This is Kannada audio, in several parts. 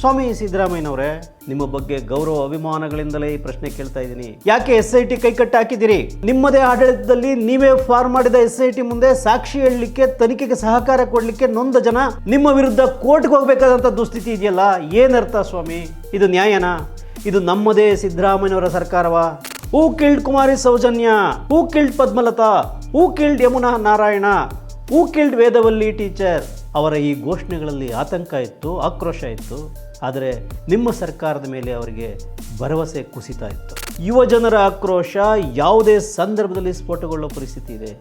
ಸ್ವಾಮಿ ಸಿದ್ದರಾಮಯ್ಯನವರೇ, ನಿಮ್ಮ ಬಗ್ಗೆ ಗೌರವ ಅಭಿಮಾನಗಳಿಂದಲೇ ಈ ಪ್ರಶ್ನೆ ಕೇಳ್ತಾ ಇದ್ದೀನಿ. ಯಾಕೆ ಎಸ್ ಐ ಟಿ ಕೈಕಟ್ಟು ಹಾಕಿದ್ದೀರಿ? ನಿಮ್ಮದೇ ಆಡಳಿತದಲ್ಲಿ ನೀವೇ ಫಾರ್ಮ್ ಮಾಡಿದ ಎಸ್ ಐ ಟಿ ಮುಂದೆ ಸಾಕ್ಷಿ ಹೇಳಲಿಕ್ಕೆ, ತನಿಖೆಗೆ ಸಹಕಾರ ಕೊಡಲಿಕ್ಕೆ ನೊಂದ ಜನ. ನಿಮ್ಮ ವಿರುದ್ಧ ಕೋರ್ಟ್ಗೆ ಹೋಗಬೇಕಾದಂಥ ದುಸ್ಥಿತಿ ಇದೆಯಲ್ಲ, ಏನರ್ಥ ಸ್ವಾಮಿ? ಇದು ನ್ಯಾಯನಾ? ಇದು ನಮ್ಮದೇ ಸಿದ್ದರಾಮಯ್ಯನವರ ಸರ್ಕಾರವಾ? Who killed Kumari Sowjanya who killed Padmalatha who killed Yamuna Narayana who killed Vedavalli teacher. ಅವರ ಈ ಘೋಷಣೆಗಳಲ್ಲಿ ಆತಂಕ ಇತ್ತು, ಆಕ್ರೋಶ ಇತ್ತು. ಆದರೆ ನಿಮ್ಮ ಸರ್ಕಾರದ ಮೇಲೆ ಅವರಿಗೆ ಭರವಸೆ ಕುಸಿತಾ ಇತ್ತು. ಯುವ ಜನರ ಆಕ್ರೋಶ ಯಾವುದೇ ಸಂದರ್ಭದಲ್ಲಿ ಸ್ಫೋಟಗೊಳ್ಳೋ ಪರಿಸ್ಥಿತಿ ಇದೆ.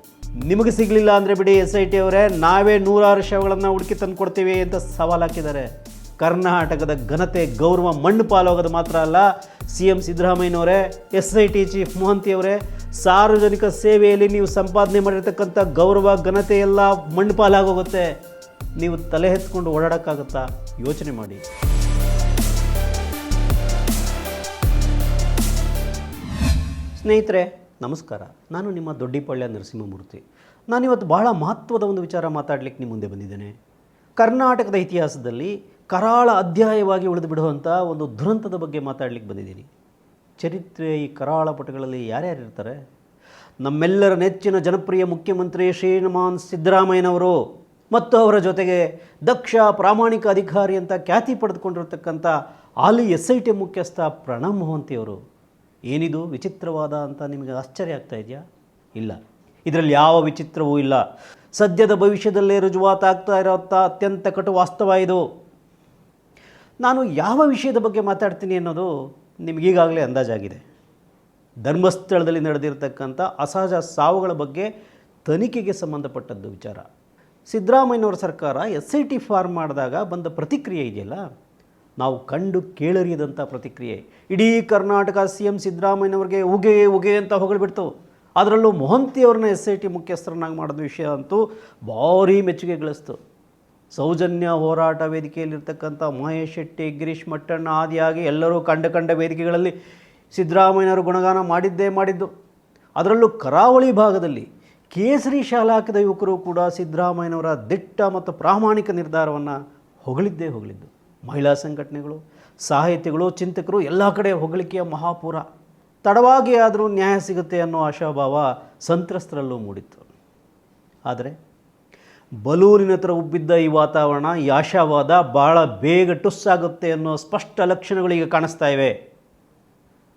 ನಿಮಗೆ ಸಿಗಲಿಲ್ಲ ಅಂದರೆ ಬಿಡಿ ಎಸ್ ಐ ಟಿ ಅವರೇ, ನಾವೇ ನೂರಾರು ಶವಗಳನ್ನು ಹುಡುಕಿ ತಂದು ಕೊಡ್ತೀವಿ ಅಂತ ಸವಾಲು ಹಾಕಿದ್ದಾರೆ. ಕರ್ನಾಟಕದ ಘನತೆ, ಗೌರವ, ಮಣ್ಣು ಪಾಲಾಗೋದು ಮಾತ್ರ ಅಲ್ಲ ಸಿ ಎಂ ಸಿದ್ದರಾಮಯ್ಯನವರೇ S I T chief Mohanty ಅವರೇ, ಸಾರ್ವಜನಿಕ ಸೇವೆಯಲ್ಲಿ ನೀವು ಸಂಪಾದನೆ ಮಾಡಿರ್ತಕ್ಕಂಥ ಗೌರವ, ಘನತೆ ಎಲ್ಲ ಮಣ್ಣು ಪಾಲಾಗೋಗುತ್ತೆ. ನೀವು ತಲೆ ಎತ್ಕೊಂಡು ಓಡಾಡೋಕ್ಕಾಗುತ್ತಾ? ಯೋಚನೆ ಮಾಡಿ. ಸ್ನೇಹಿತರೆ, ನಮಸ್ಕಾರ. ನಾನು ನಿಮ್ಮ ದೊಡ್ಡಿಪಳ್ಳ ನರಸಿಂಹಮೂರ್ತಿ. ನಾನಿವತ್ತು ಬಹಳ ಮಹತ್ವದ ಒಂದು ವಿಚಾರ ಮಾತಾಡಲಿಕ್ಕೆ ನಿಮ್ಮ ಮುಂದೆ ಬಂದಿದ್ದೇನೆ. ಕರ್ನಾಟಕದ ಇತಿಹಾಸದಲ್ಲಿ ಕರಾಳ ಅಧ್ಯಾಯವಾಗಿ ಉಳಿದು ಬಿಡುವಂಥ ಒಂದು ದುರಂತದ ಬಗ್ಗೆ ಮಾತಾಡಲಿಕ್ಕೆ ಬಂದಿದ್ದೀನಿ. ಚರಿತ್ರೆ ಈ ಕರಾಳ ಪುಟಗಳಲ್ಲಿ ಯಾರ್ಯಾರು ಇರ್ತಾರೆ? ನಮ್ಮೆಲ್ಲರ ನೆಚ್ಚಿನ ಜನಪ್ರಿಯ ಮುಖ್ಯಮಂತ್ರಿ ಶ್ರೀಮಾನ್ ಸಿದ್ದರಾಮಯ್ಯನವರು ಮತ್ತು ಅವರ ಜೊತೆಗೆ ದಕ್ಷ ಪ್ರಾಮಾಣಿಕ ಅಧಿಕಾರಿ ಅಂತ ಖ್ಯಾತಿ ಪಡೆದುಕೊಂಡಿರತಕ್ಕಂಥ ಆಲಿ ಎಸ್ ಐ ಟಿ ಮುಖ್ಯಸ್ಥ ಪ್ರಣಬ್ ಮೊಹಂತಿಯವರು. ಏನಿದು ವಿಚಿತ್ರವಾದ ಅಂತ ನಿಮಗೆ ಆಶ್ಚರ್ಯ ಆಗ್ತಾ ಇದೆಯಾ? ಇಲ್ಲ. ಇದರಲ್ಲಿ ಯಾವ ವಿಚಿತ್ರವೂ ಇಲ್ಲ. ಸದ್ಯದ ಭವಿಷ್ಯದಲ್ಲೇ ರುಜುವಾತಾಗ್ತಾ ಇರೋಂಥ ಅತ್ಯಂತ ಕಟು ವಾಸ್ತವ ಇದು. ನಾನು ಯಾವ ವಿಷಯದ ಬಗ್ಗೆ ಮಾತಾಡ್ತೀನಿ ಅನ್ನೋದು ನಿಮಗೀಗಾಗಲೇ ಅಂದಾಜಾಗಿದೆ. ಧರ್ಮಸ್ಥಳದಲ್ಲಿ ನಡೆದಿರತಕ್ಕಂಥ ಅಸಹಜ ಸಾವುಗಳ ಬಗ್ಗೆ ತನಿಖೆಗೆ ಸಂಬಂಧಪಟ್ಟದ್ದು ವಿಚಾರ. ಸಿದ್ದರಾಮಯ್ಯನವರ ಸರ್ಕಾರ ಎಸ್ ಐ ಟಿ ಫಾರ್ಮ್ ಮಾಡಿದಾಗ ಬಂದ ಪ್ರತಿಕ್ರಿಯೆ ಇದೆಯಲ್ಲ? ನಾವು ಕಂಡು ಕೇಳರಿಯದಂಥ ಪ್ರತಿಕ್ರಿಯೆ. ಇಡೀ ಕರ್ನಾಟಕ ಸಿ ಎಂ ಸಿದ್ದರಾಮಯ್ಯನವ್ರಿಗೆ ಉಗೆ ಉಗೆ ಅಂತ ಹೊಗಳ್ಬಿಡ್ತು. ಅದರಲ್ಲೂ ಮೊಹಂತಿಯವ್ರನ್ನ ಎಸ್ ಐ ಟಿ ಮುಖ್ಯಸ್ಥರನ್ನಾಗಿ ಮಾಡಿದ ವಿಷಯ ಅಂತೂ ಭಾರೀ ಮೆಚ್ಚುಗೆ ಗಳಿಸ್ತು. ಸೌಜನ್ಯ ಹೋರಾಟ ವೇದಿಕೆಯಲ್ಲಿರ್ತಕ್ಕಂಥ ಮಹೇಶ್ ಶೆಟ್ಟಿ, ಗಿರೀಶ್ ಮಟ್ಟಣ್ಣ ಆದಿಯಾಗಿ ಎಲ್ಲರೂ ಕಂಡ ಕಂಡ ವೇದಿಕೆಗಳಲ್ಲಿ ಸಿದ್ದರಾಮಯ್ಯನವರು ಗುಣಗಾನ ಮಾಡಿದ್ದೇ ಮಾಡಿದ್ದು. ಅದರಲ್ಲೂ ಕರಾವಳಿ ಭಾಗದಲ್ಲಿ ಕೇಸರಿ ಶಾಲಾಕದ ಯುವಕರು ಕೂಡ ಸಿದ್ದರಾಮಯ್ಯನವರ ದಿಟ್ಟ ಮತ್ತು ಪ್ರಾಮಾಣಿಕ ನಿರ್ಧಾರವನ್ನು ಹೊಗಳಿದ್ದೇ ಹೊಗಳಿದ್ದು. ಮಹಿಳಾ ಸಂಘಟನೆಗಳು, ಸಾಹಿತಿಗಳು, ಚಿಂತಕರು ಎಲ್ಲ ಕಡೆ ಹೊಗಳಿಕೆಯ ಮಹಾಪೂರ. ತಡವಾಗಿ ಆದರೂ ನ್ಯಾಯ ಸಿಗುತ್ತೆ ಅನ್ನೋ ಆಶಾಭಾವ ಸಂತ್ರಸ್ತರಲ್ಲೂ ಮೂಡಿತ್ತು. ಆದರೆ ಬಲೂನಿನ ಹತ್ರ ಉಬ್ಬಿದ್ದ ಈ ವಾತಾವರಣ, ಈ ಆಶಾವಾದ ಭಾಳ ಬೇಗ ಟುಸ್ಸಾಗುತ್ತೆ ಅನ್ನೋ ಸ್ಪಷ್ಟ ಲಕ್ಷಣಗಳು ಈಗ ಕಾಣಿಸ್ತಾ ಇವೆ.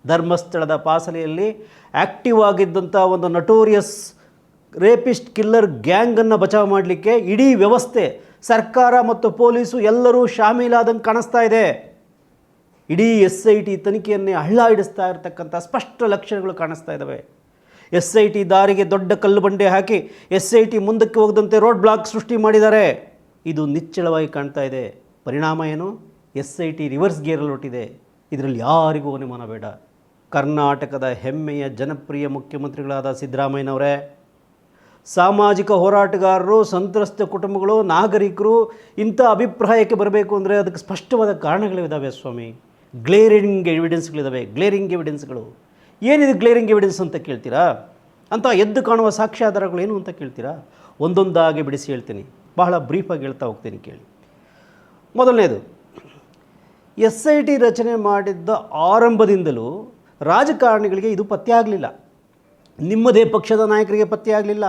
ಧರ್ಮಸ್ಥಳದ ಪಾಸಲೆಯಲ್ಲಿ ಆ್ಯಕ್ಟಿವ್ ಆಗಿದ್ದಂಥ ಒಂದು ನಟೋರಿಯಸ್ ರೇಪಿಸ್ಟ್ ಕಿಲ್ಲರ್ ಗ್ಯಾಂಗನ್ನು ಬಚಾವ್ ಮಾಡಲಿಕ್ಕೆ ಇಡೀ ವ್ಯವಸ್ಥೆ ಸರ್ಕಾರ ಮತ್ತು ಪೊಲೀಸು ಎಲ್ಲರೂ ಶಾಮೀಲಾದಂಗೆ ಕಾಣಿಸ್ತಾ ಇದೆ. ಇಡೀ ಎಸ್ ಐ ಟಿ ತನಿಖೆಯನ್ನೇ ಹಳ್ಳ ಹಿಡಿಸ್ತಾ ಇರತಕ್ಕಂಥ ಸ್ಪಷ್ಟ ಲಕ್ಷಣಗಳು ಕಾಣಿಸ್ತಾ ಇದ್ದಾವೆ. ಎಸ್ ಐ ಟಿ ದಾರಿಗೆ ದೊಡ್ಡ ಕಲ್ಲು ಬಂಡೆ ಹಾಕಿ ಎಸ್ ಐ ಟಿ ಮುಂದಕ್ಕೆ ಹೋಗದಂತೆ ರೋಡ್ ಬ್ಲಾಕ್ ಸೃಷ್ಟಿ ಮಾಡಿದ್ದಾರೆ. ಇದು ನಿಚ್ಚಳವಾಗಿ ಕಾಣ್ತಾ ಇದೆ. ಪರಿಣಾಮ ಏನು? ಎಸ್ ಐ ಟಿ ರಿವರ್ಸ್ ಗೇರಲ್ಲಿ ಹೊಟ್ಟಿದೆ. ಇದರಲ್ಲಿ ಯಾರಿಗೂ ಅನುಮಾನ ಬೇಡ. ಕರ್ನಾಟಕದ ಹೆಮ್ಮೆಯ ಜನಪ್ರಿಯ ಮುಖ್ಯಮಂತ್ರಿಗಳಾದ ಸಿದ್ದರಾಮಯ್ಯನವರೇ ಸಾಮಾಜಿಕ ಹೋರಾಟಗಾರರು, ಸಂತ್ರಸ್ತ ಕುಟುಂಬಗಳು, ನಾಗರಿಕರು ಇಂಥ ಅಭಿಪ್ರಾಯಕ್ಕೆ ಬರಬೇಕು ಅಂದರೆ ಅದಕ್ಕೆ ಸ್ಪಷ್ಟವಾದ ಕಾರಣಗಳಿದ್ದಾವೆ ಸ್ವಾಮಿ. Glaring ಎವಿಡೆನ್ಸ್ಗಳಿದ್ದಾವೆ glaring ಎವಿಡೆನ್ಸ್ಗಳು. ಏನಿದೆ ಗ್ಲೇರಿಂಗ್ ಎವಿಡೆನ್ಸ್ ಅಂತ ಕೇಳ್ತೀರಾ? ಅಂತ ಎದ್ದು ಕಾಣುವ ಸಾಕ್ಷ್ಯಾಧಾರಗಳು ಏನು ಅಂತ ಕೇಳ್ತೀರಾ? ಒಂದೊಂದಾಗಿ ಬಿಡಿಸಿ ಹೇಳ್ತೀನಿ. ಬಹಳ ಬ್ರೀಫಾಗಿ ಹೇಳ್ತಾ ಹೋಗ್ತೀನಿ ಕೇಳಿ. ಮೊದಲನೇದು, ಎಸ್ ಐ ಟಿ ರಚನೆ ಮಾಡಿದ್ದ ಆರಂಭದಿಂದಲೂ ರಾಜಕಾರಣಿಗಳಿಗೆ ಇದು ಪತ್ತೆ ಆಗಲಿಲ್ಲ ನಿಮ್ಮದೇ ಪಕ್ಷದ ನಾಯಕರಿಗೆ ಪತ್ತೆ ಆಗಲಿಲ್ಲ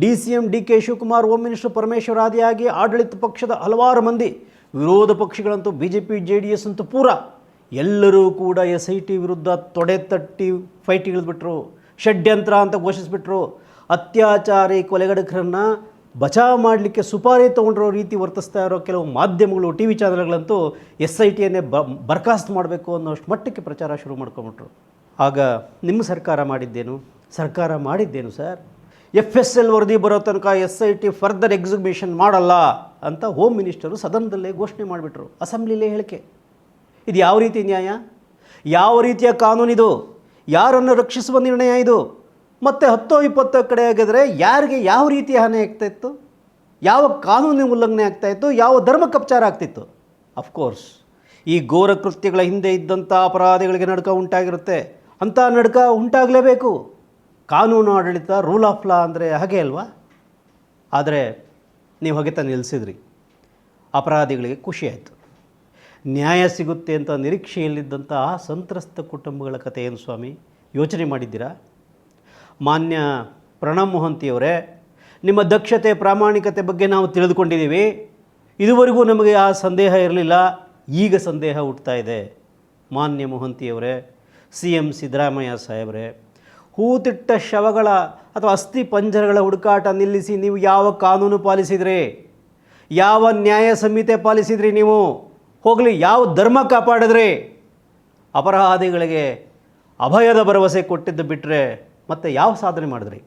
D C M D K Shivakumar home minister Parameshwar ಆದಿಯಾಗಿ ಆಡಳಿತ ಪಕ್ಷದ ಹಲವಾರು ಮಂದಿ, ವಿರೋಧ ಪಕ್ಷಗಳಂತೂ B J P J D S ಅಂತೂ ಪೂರ. ಎಲ್ಲರೂ ಕೂಡ ಎಸ್ ಐ ಟಿ ವಿರುದ್ಧ ತೊಡೆ ತಟ್ಟಿ ಫೈಟ್ ಇಳಿದ್ಬಿಟ್ರು ಷಡ್ಯಂತ್ರ ಅಂತ ಘೋಷಿಸಿಬಿಟ್ರು. ಅತ್ಯಾಚಾರಿ ಕೊಲೆಗಡಕರನ್ನು ಬಚಾವ್ ಮಾಡಲಿಕ್ಕೆ ಸುಪಾರಿ ತೊಗೊಂಡಿರೋ ರೀತಿ ವರ್ತಿಸ್ತಾ ಇರೋ ಕೆಲವು ಮಾಧ್ಯಮಗಳು ಟಿ ವಿ ಚಾನಲ್ಗಳಂತೂ ಎಸ್ ಐ ಟಿಯನ್ನೇ ಬ ಬರ್ಖಾಸ್ತು ಮಾಡಬೇಕು ಅನ್ನೋಷ್ಟು ಮಟ್ಟಕ್ಕೆ ಪ್ರಚಾರ ಶುರು ಮಾಡ್ಕೊಂಬಿಟ್ರು ಆಗ ನಿಮ್ಮ ಸರ್ಕಾರ ಮಾಡಿದ್ದೇನು? ಸರ್ಕಾರ ಮಾಡಿದ್ದೇನು, ಸರ್? ಎಫ್ ಎಸ್ ಎಲ್ ವರದಿ ಬರೋ ತನಕ S I T further exhibition ಮಾಡಲ್ಲ ಅಂತ ಹೋಮ್ ಮಿನಿಸ್ಟರು ಸದನದಲ್ಲೇ ಘೋಷಣೆ ಮಾಡಿಬಿಟ್ರು. ಅಸೆಂಬ್ಲಿಲೇ ಹೇಳಿಕೆ. ಇದು ಯಾವ ರೀತಿ ನ್ಯಾಯ? ಯಾವ ರೀತಿಯ ಕಾನೂನಿದು ಯಾರನ್ನು ರಕ್ಷಿಸುವ ನಿರ್ಣಯ ಇದು? ಮತ್ತು ಹತ್ತೋ ಇಪ್ಪತ್ತೋ ಕಡೆ ಆಗಿದ್ರೆ ಯಾರಿಗೆ ಯಾವ ರೀತಿಯ ಹಾನಿ ಆಗ್ತಾ ಇತ್ತು? ಯಾವ ಕಾನೂನಿನ ಉಲ್ಲಂಘನೆ ಆಗ್ತಾ ಇತ್ತು? ಯಾವ ಧರ್ಮ ಅಪಚಾರ ಆಗ್ತಿತ್ತು ಅಫ್ಕೋರ್ಸ್ ಈ ಘೋರ ಕೃತ್ಯಗಳ ಹಿಂದೆ ಇದ್ದಂಥ ಅಪರಾಧಿಗಳಿಗೆ ನಡ್ಕ ಉಂಟಾಗಿರುತ್ತೆ. ಅಂಥ ನಡ್ಕ ಉಂಟಾಗಲೇಬೇಕು. ಕಾನೂನು ಆಡಳಿತ ರೂಲ್ ಆಫ್ ಲಾ ಅಂದರೆ ಹಾಗೆ ಅಲ್ವಾ? ಆದರೆ ನೀವು ಹೊಗೆತ ನಿಲ್ಲಿಸಿದ್ರಿ ಅಪರಾಧಿಗಳಿಗೆ ಖುಷಿ ಆಯಿತು. ನ್ಯಾಯ ಸಿಗುತ್ತೆ ಅಂತ ನಿರೀಕ್ಷೆಯಲ್ಲಿದ್ದಂಥ ಆ ಸಂತ್ರಸ್ತ ಕುಟುಂಬಗಳ ಕಥೆ ಏನು ಸ್ವಾಮಿ? ಯೋಚನೆ ಮಾಡಿದ್ದೀರಾ? ಮಾನ್ಯ ಪ್ರಣಬ್ ಮೊಹಂತಿಯವರೇ, ನಿಮ್ಮ ದಕ್ಷತೆ, ಪ್ರಾಮಾಣಿಕತೆ ಬಗ್ಗೆ ನಾವು ತಿಳಿದುಕೊಂಡಿದ್ದೀವಿ. ಇದುವರೆಗೂ ನಮಗೆ ಆ ಸಂದೇಹ ಇರಲಿಲ್ಲ. ಈಗ ಸಂದೇಹ ಹುಟ್ತಾ ಇದೆ. ಮಾನ್ಯ ಮೊಹಂತಿಯವರೇ, ಸಿ ಎಂ ಸಿದ್ದರಾಮಯ್ಯ ಸಾಹೇಬ್ರೆ ಹೂತಿಟ್ಟ ಶವಗಳ ಅಥವಾ ಅಸ್ಥಿ ಪಂಜರಗಳ ಹುಡುಕಾಟ ನಿಲ್ಲಿಸಿ ನೀವು ಯಾವ ಕಾನೂನು ಪಾಲಿಸಿದ್ರಿ? ಯಾವ ನ್ಯಾಯ ಸಂಹಿತೆ ಪಾಲಿಸಿದ್ರಿ ನೀವು? ಹೋಗಲಿ, ಯಾವ ಧರ್ಮ ಕಾಪಾಡಿದ್ರಿ? ಅಪರಾಧಿಗಳಿಗೆ ಅಭಯದ ಭರವಸೆ ಕೊಟ್ಟಿದ್ದು ಬಿಟ್ಟರೆ ಮತ್ತೆ ಯಾವ ಸಾಧನೆ ಮಾಡಿದ್ರಿ?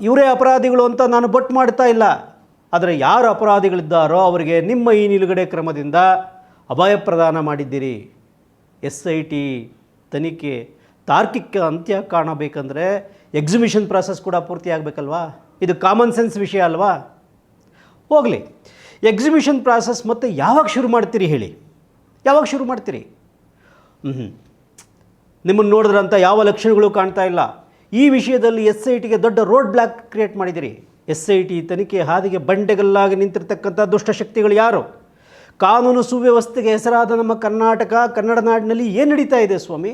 ಇವರೇ ಅಪರಾಧಿಗಳು ಅಂತ ನಾನು ಬಟ್ ಮಾಡ್ತಾ ಇಲ್ಲ. ಆದರೆ ಯಾರು ಅಪರಾಧಿಗಳಿದ್ದಾರೋ ಅವರಿಗೆ ನಿಮ್ಮ ಈ ನಿಲುಗಡೆ ಕ್ರಮದಿಂದ ಅಭಯ ಪ್ರದಾನ ಮಾಡಿದ್ದೀರಿ. ಎಸ್ ಐ ಟಿ ತನಿಖೆ ತಾರ್ಕಿಕ ಅಂತ್ಯ ಕಾಣಬೇಕಂದ್ರೆ ಎಕ್ಸಿಬಿಷನ್ ಪ್ರಾಸೆಸ್ ಕೂಡ ಪೂರ್ತಿ ಆಗಬೇಕಲ್ವಾ? ಇದು ಕಾಮನ್ ಸೆನ್ಸ್ ವಿಷಯ ಅಲ್ವಾ? ಹೋಗಲಿ. ಎಕ್ಸಿಬಿಷನ್ ಪ್ರಾಸೆಸ್ ಮತ್ತೆ ಯಾವಾಗ ಶುರು ಮಾಡ್ತೀರಿ ಹೇಳಿ? ಯಾವಾಗ ಶುರು ಮಾಡ್ತೀರಿ? ಹ್ಞೂ ನಿಮ್ಮನ್ನು ನೋಡಿದ್ರಂಥ ಯಾವ ಲಕ್ಷಣಗಳು ಕಾಣ್ತಾ ಇಲ್ಲ. ಈ ವಿಷಯದಲ್ಲಿ ಎಸ್ ಐ ಟಿಗೆ ದೊಡ್ಡ ರೋಡ್ ಬ್ಲಾಕ್ ಕ್ರಿಯೇಟ್ ಮಾಡಿದಿರಿ. ಎಸ್ ಐ ಟಿ ತನಿಖೆ ಹಾದಿಗೆ ಬಂಡೆಗಲ್ಲಾಗಿ ನಿಂತಿರ್ತಕ್ಕಂಥ ದುಷ್ಟಶಕ್ತಿಗಳು ಯಾರು? ಕಾನೂನು ಸುವ್ಯವಸ್ಥೆಗೆ ಹೆಸರಾದ ನಮ್ಮ ಕರ್ನಾಟಕ, ಕನ್ನಡ ನಾಡಿನಲ್ಲಿ ಏನು ನಡೀತಾ ಇದೆ ಸ್ವಾಮಿ?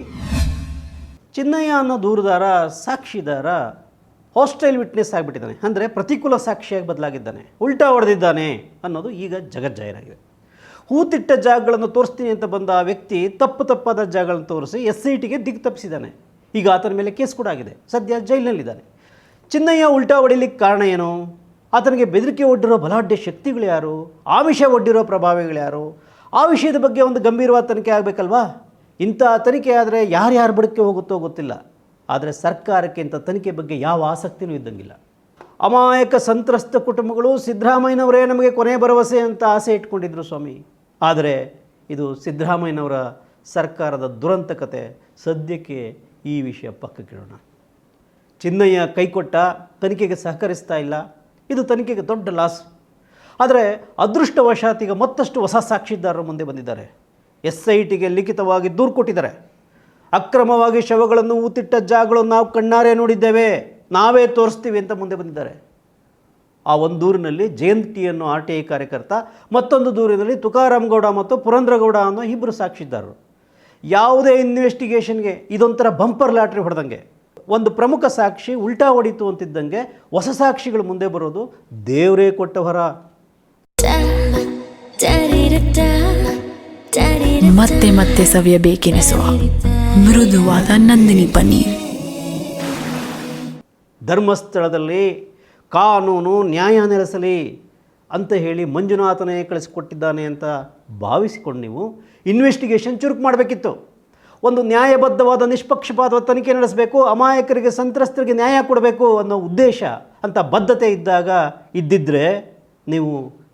ಚಿನ್ನಯ್ಯ ಅನ್ನೋ ದೂರದಾರ, ಸಾಕ್ಷಿದಾರ ಹಾಸ್ಟೈಲ್ ವಿಟ್ನೆಸ್ ಆಗಿಬಿಟ್ಟಿದ್ದಾನೆ. ಅಂದರೆ ಪ್ರತಿಕೂಲ ಸಾಕ್ಷಿಯಾಗಿ ಬದಲಾಗಿದ್ದಾನೆ. ಉಲ್ಟಾ ಹೊಡೆದಿದ್ದಾನೆ ಅನ್ನೋದು ಈಗ ಜಗಜ್ಜಾಹೀರಾಗಿದೆ ಹೂತಿಟ್ಟ ಜಾಗಗಳನ್ನು ತೋರಿಸ್ತೀನಿ ಅಂತ ಬಂದ ಆ ವ್ಯಕ್ತಿ ತಪ್ಪು ತಪ್ಪಾದ ಜಾಗಗಳನ್ನು ತೋರಿಸಿ ಎಸ್ ಐ ಟಿಗೆ ದಿಗ್ ತಪ್ಪಿಸಿದ್ದಾನೆ. ಈಗ ಆತನ ಮೇಲೆ ಕೇಸ್ ಕೂಡ ಆಗಿದೆ. ಸದ್ಯ ಜೈಲಿನಲ್ಲಿದ್ದಾನೆ. ಚಿನ್ನಯ್ಯ ಉಲ್ಟಾ ಹೊಡಿಲಿಕ್ಕೆ ಕಾರಣ ಏನು? ಆತನಿಗೆ ಬೆದರಿಕೆ ಒಡ್ಡಿರೋ ಬಲಾಢ್ಯ ಶಕ್ತಿಗಳು ಯಾರು? ಆಮಿಷ ಒಡ್ಡಿರೋ ಪ್ರಭಾವಿಗಳು ಯಾರು? ಆ ವಿಷಯದ ಬಗ್ಗೆ ಒಂದು ಗಂಭೀರವಾದ ತನಿಖೆ ಆಗಬೇಕಲ್ವಾ? ಇಂಥ ತನಿಖೆ ಆದರೆ ಯಾರ್ಯಾರ ಬಿಡಕ್ಕೆ ಹೋಗುತ್ತೋ ಗೊತ್ತಿಲ್ಲ. ಆದರೆ ಸರ್ಕಾರಕ್ಕೆ ಇಂಥ ತನಿಖೆ ಬಗ್ಗೆ ಯಾವ ಆಸಕ್ತಿನೂ ಇದ್ದಂಗಿಲ್ಲ. ಅಮಾಯಕ ಸಂತ್ರಸ್ತ ಕುಟುಂಬಗಳು ಸಿದ್ದರಾಮಯ್ಯನವರೇ ನಮಗೆ ಕೊನೆ ಭರವಸೆ ಅಂತ ಆಸೆ ಇಟ್ಕೊಂಡಿದ್ರು ಸ್ವಾಮಿ. ಆದರೆ ಇದು ಸಿದ್ದರಾಮಯ್ಯನವರ ಸರ್ಕಾರದ ದುರಂತ ಕತೆ ಸದ್ಯಕ್ಕೆ ಈ ವಿಷಯ ಪಕ್ಕಕ್ಕಿಡೋಣ ಚಿನ್ನಯ್ಯ ಕೈಕೊಟ್ಟ ತನಿಖೆಗೆ ಸಹಕರಿಸ್ತಾ ಇಲ್ಲ. ಇದು ತನಿಖೆಗೆ ದೊಡ್ಡ ಲಾಸ್. ಆದರೆ ಅದೃಷ್ಟವಶಾತ್ ಈಗ ಮತ್ತಷ್ಟು ಹೊಸ ಸಾಕ್ಷಿದಾರರು ಮುಂದೆ ಬಂದಿದ್ದಾರೆ. ಎಸ್ ಐ ಟಿಗೆ ಲಿಖಿತವಾಗಿ ದೂರು ಕೊಟ್ಟಿದ್ದಾರೆ. ಅಕ್ರಮವಾಗಿ ಶವಗಳನ್ನು ಊತಿಟ್ಟ ಜಾಗಗಳನ್ನು ನಾವು ಕಣ್ಣಾರೆ ನೋಡಿದ್ದೇವೆ. ನಾವೇ ತೋರಿಸ್ತೀವಿ ಅಂತ ಮುಂದೆ ಬಂದಿದ್ದಾರೆ. ಆ ಒಂದು ದೂರಿನಲ್ಲಿ ಜಯಂತಿ ಅನ್ನೋ ಆರ್ ಟಿ ಐ ಕಾರ್ಯಕರ್ತ, ಮತ್ತೊಂದು ದೂರಿನಲ್ಲಿ ತುಕಾರಾಮ್ ಗೌಡ ಮತ್ತು ಪುರಂದ್ರಗೌಡ ಅನ್ನೋ ಇಬ್ಬರು ಸಾಕ್ಷಿದಾರರು. ಯಾವುದೇ ಇನ್ವೆಸ್ಟಿಗೇಷನ್ಗೆ ಇದೊಂಥರ ಬಂಪರ್ ಲಾಟ್ರಿ ಹೊಡೆದಂಗೆ, ಒಂದು ಪ್ರಮುಖ ಸಾಕ್ಷಿ ಉಲ್ಟಾ ಹೊಡಿತು ಅಂತಿದ್ದಂಗೆ ಹೊಸ ಸಾಕ್ಷಿಗಳು ಮುಂದೆ ಬರೋದು ದೇವರೇ ಕೊಟ್ಟ ಹೊರ ಮತ್ತೆ ಮತ್ತೆ ಸವಿಯಬೇಕೆನಿಸುವ ಮೃದುವಾದ ನಂದಿನಿ ಪನ್ನೀರ್. ಧರ್ಮಸ್ಥಳದಲ್ಲಿ ಕಾನೂನು ನ್ಯಾಯ ನೆಲೆಸಲಿ ಅಂತ ಹೇಳಿ ಮಂಜುನಾಥನೇ ಕಳಿಸಿಕೊಟ್ಟಿದ್ದಾನೆ ಅಂತ ಭಾವಿಸಿಕೊಂಡು ನೀವು ಇನ್ವೆಸ್ಟಿಗೇಷನ್ ಚುರುಕು ಮಾಡಬೇಕಿತ್ತು. ಒಂದು ನ್ಯಾಯಬದ್ಧವಾದ ನಿಷ್ಪಕ್ಷಪಾತವಾದ ತನಿಖೆ ನಡೆಸಬೇಕು, ಅಮಾಯಕರಿಗೆ, ಸಂತ್ರಸ್ತರಿಗೆ ನ್ಯಾಯ ಕೊಡಬೇಕು ಅನ್ನೋ ಉದ್ದೇಶ ಅಂತ ಬದ್ಧತೆ ಇದ್ದಾಗ ಇದ್ದಿದ್ದರೆ ನೀವು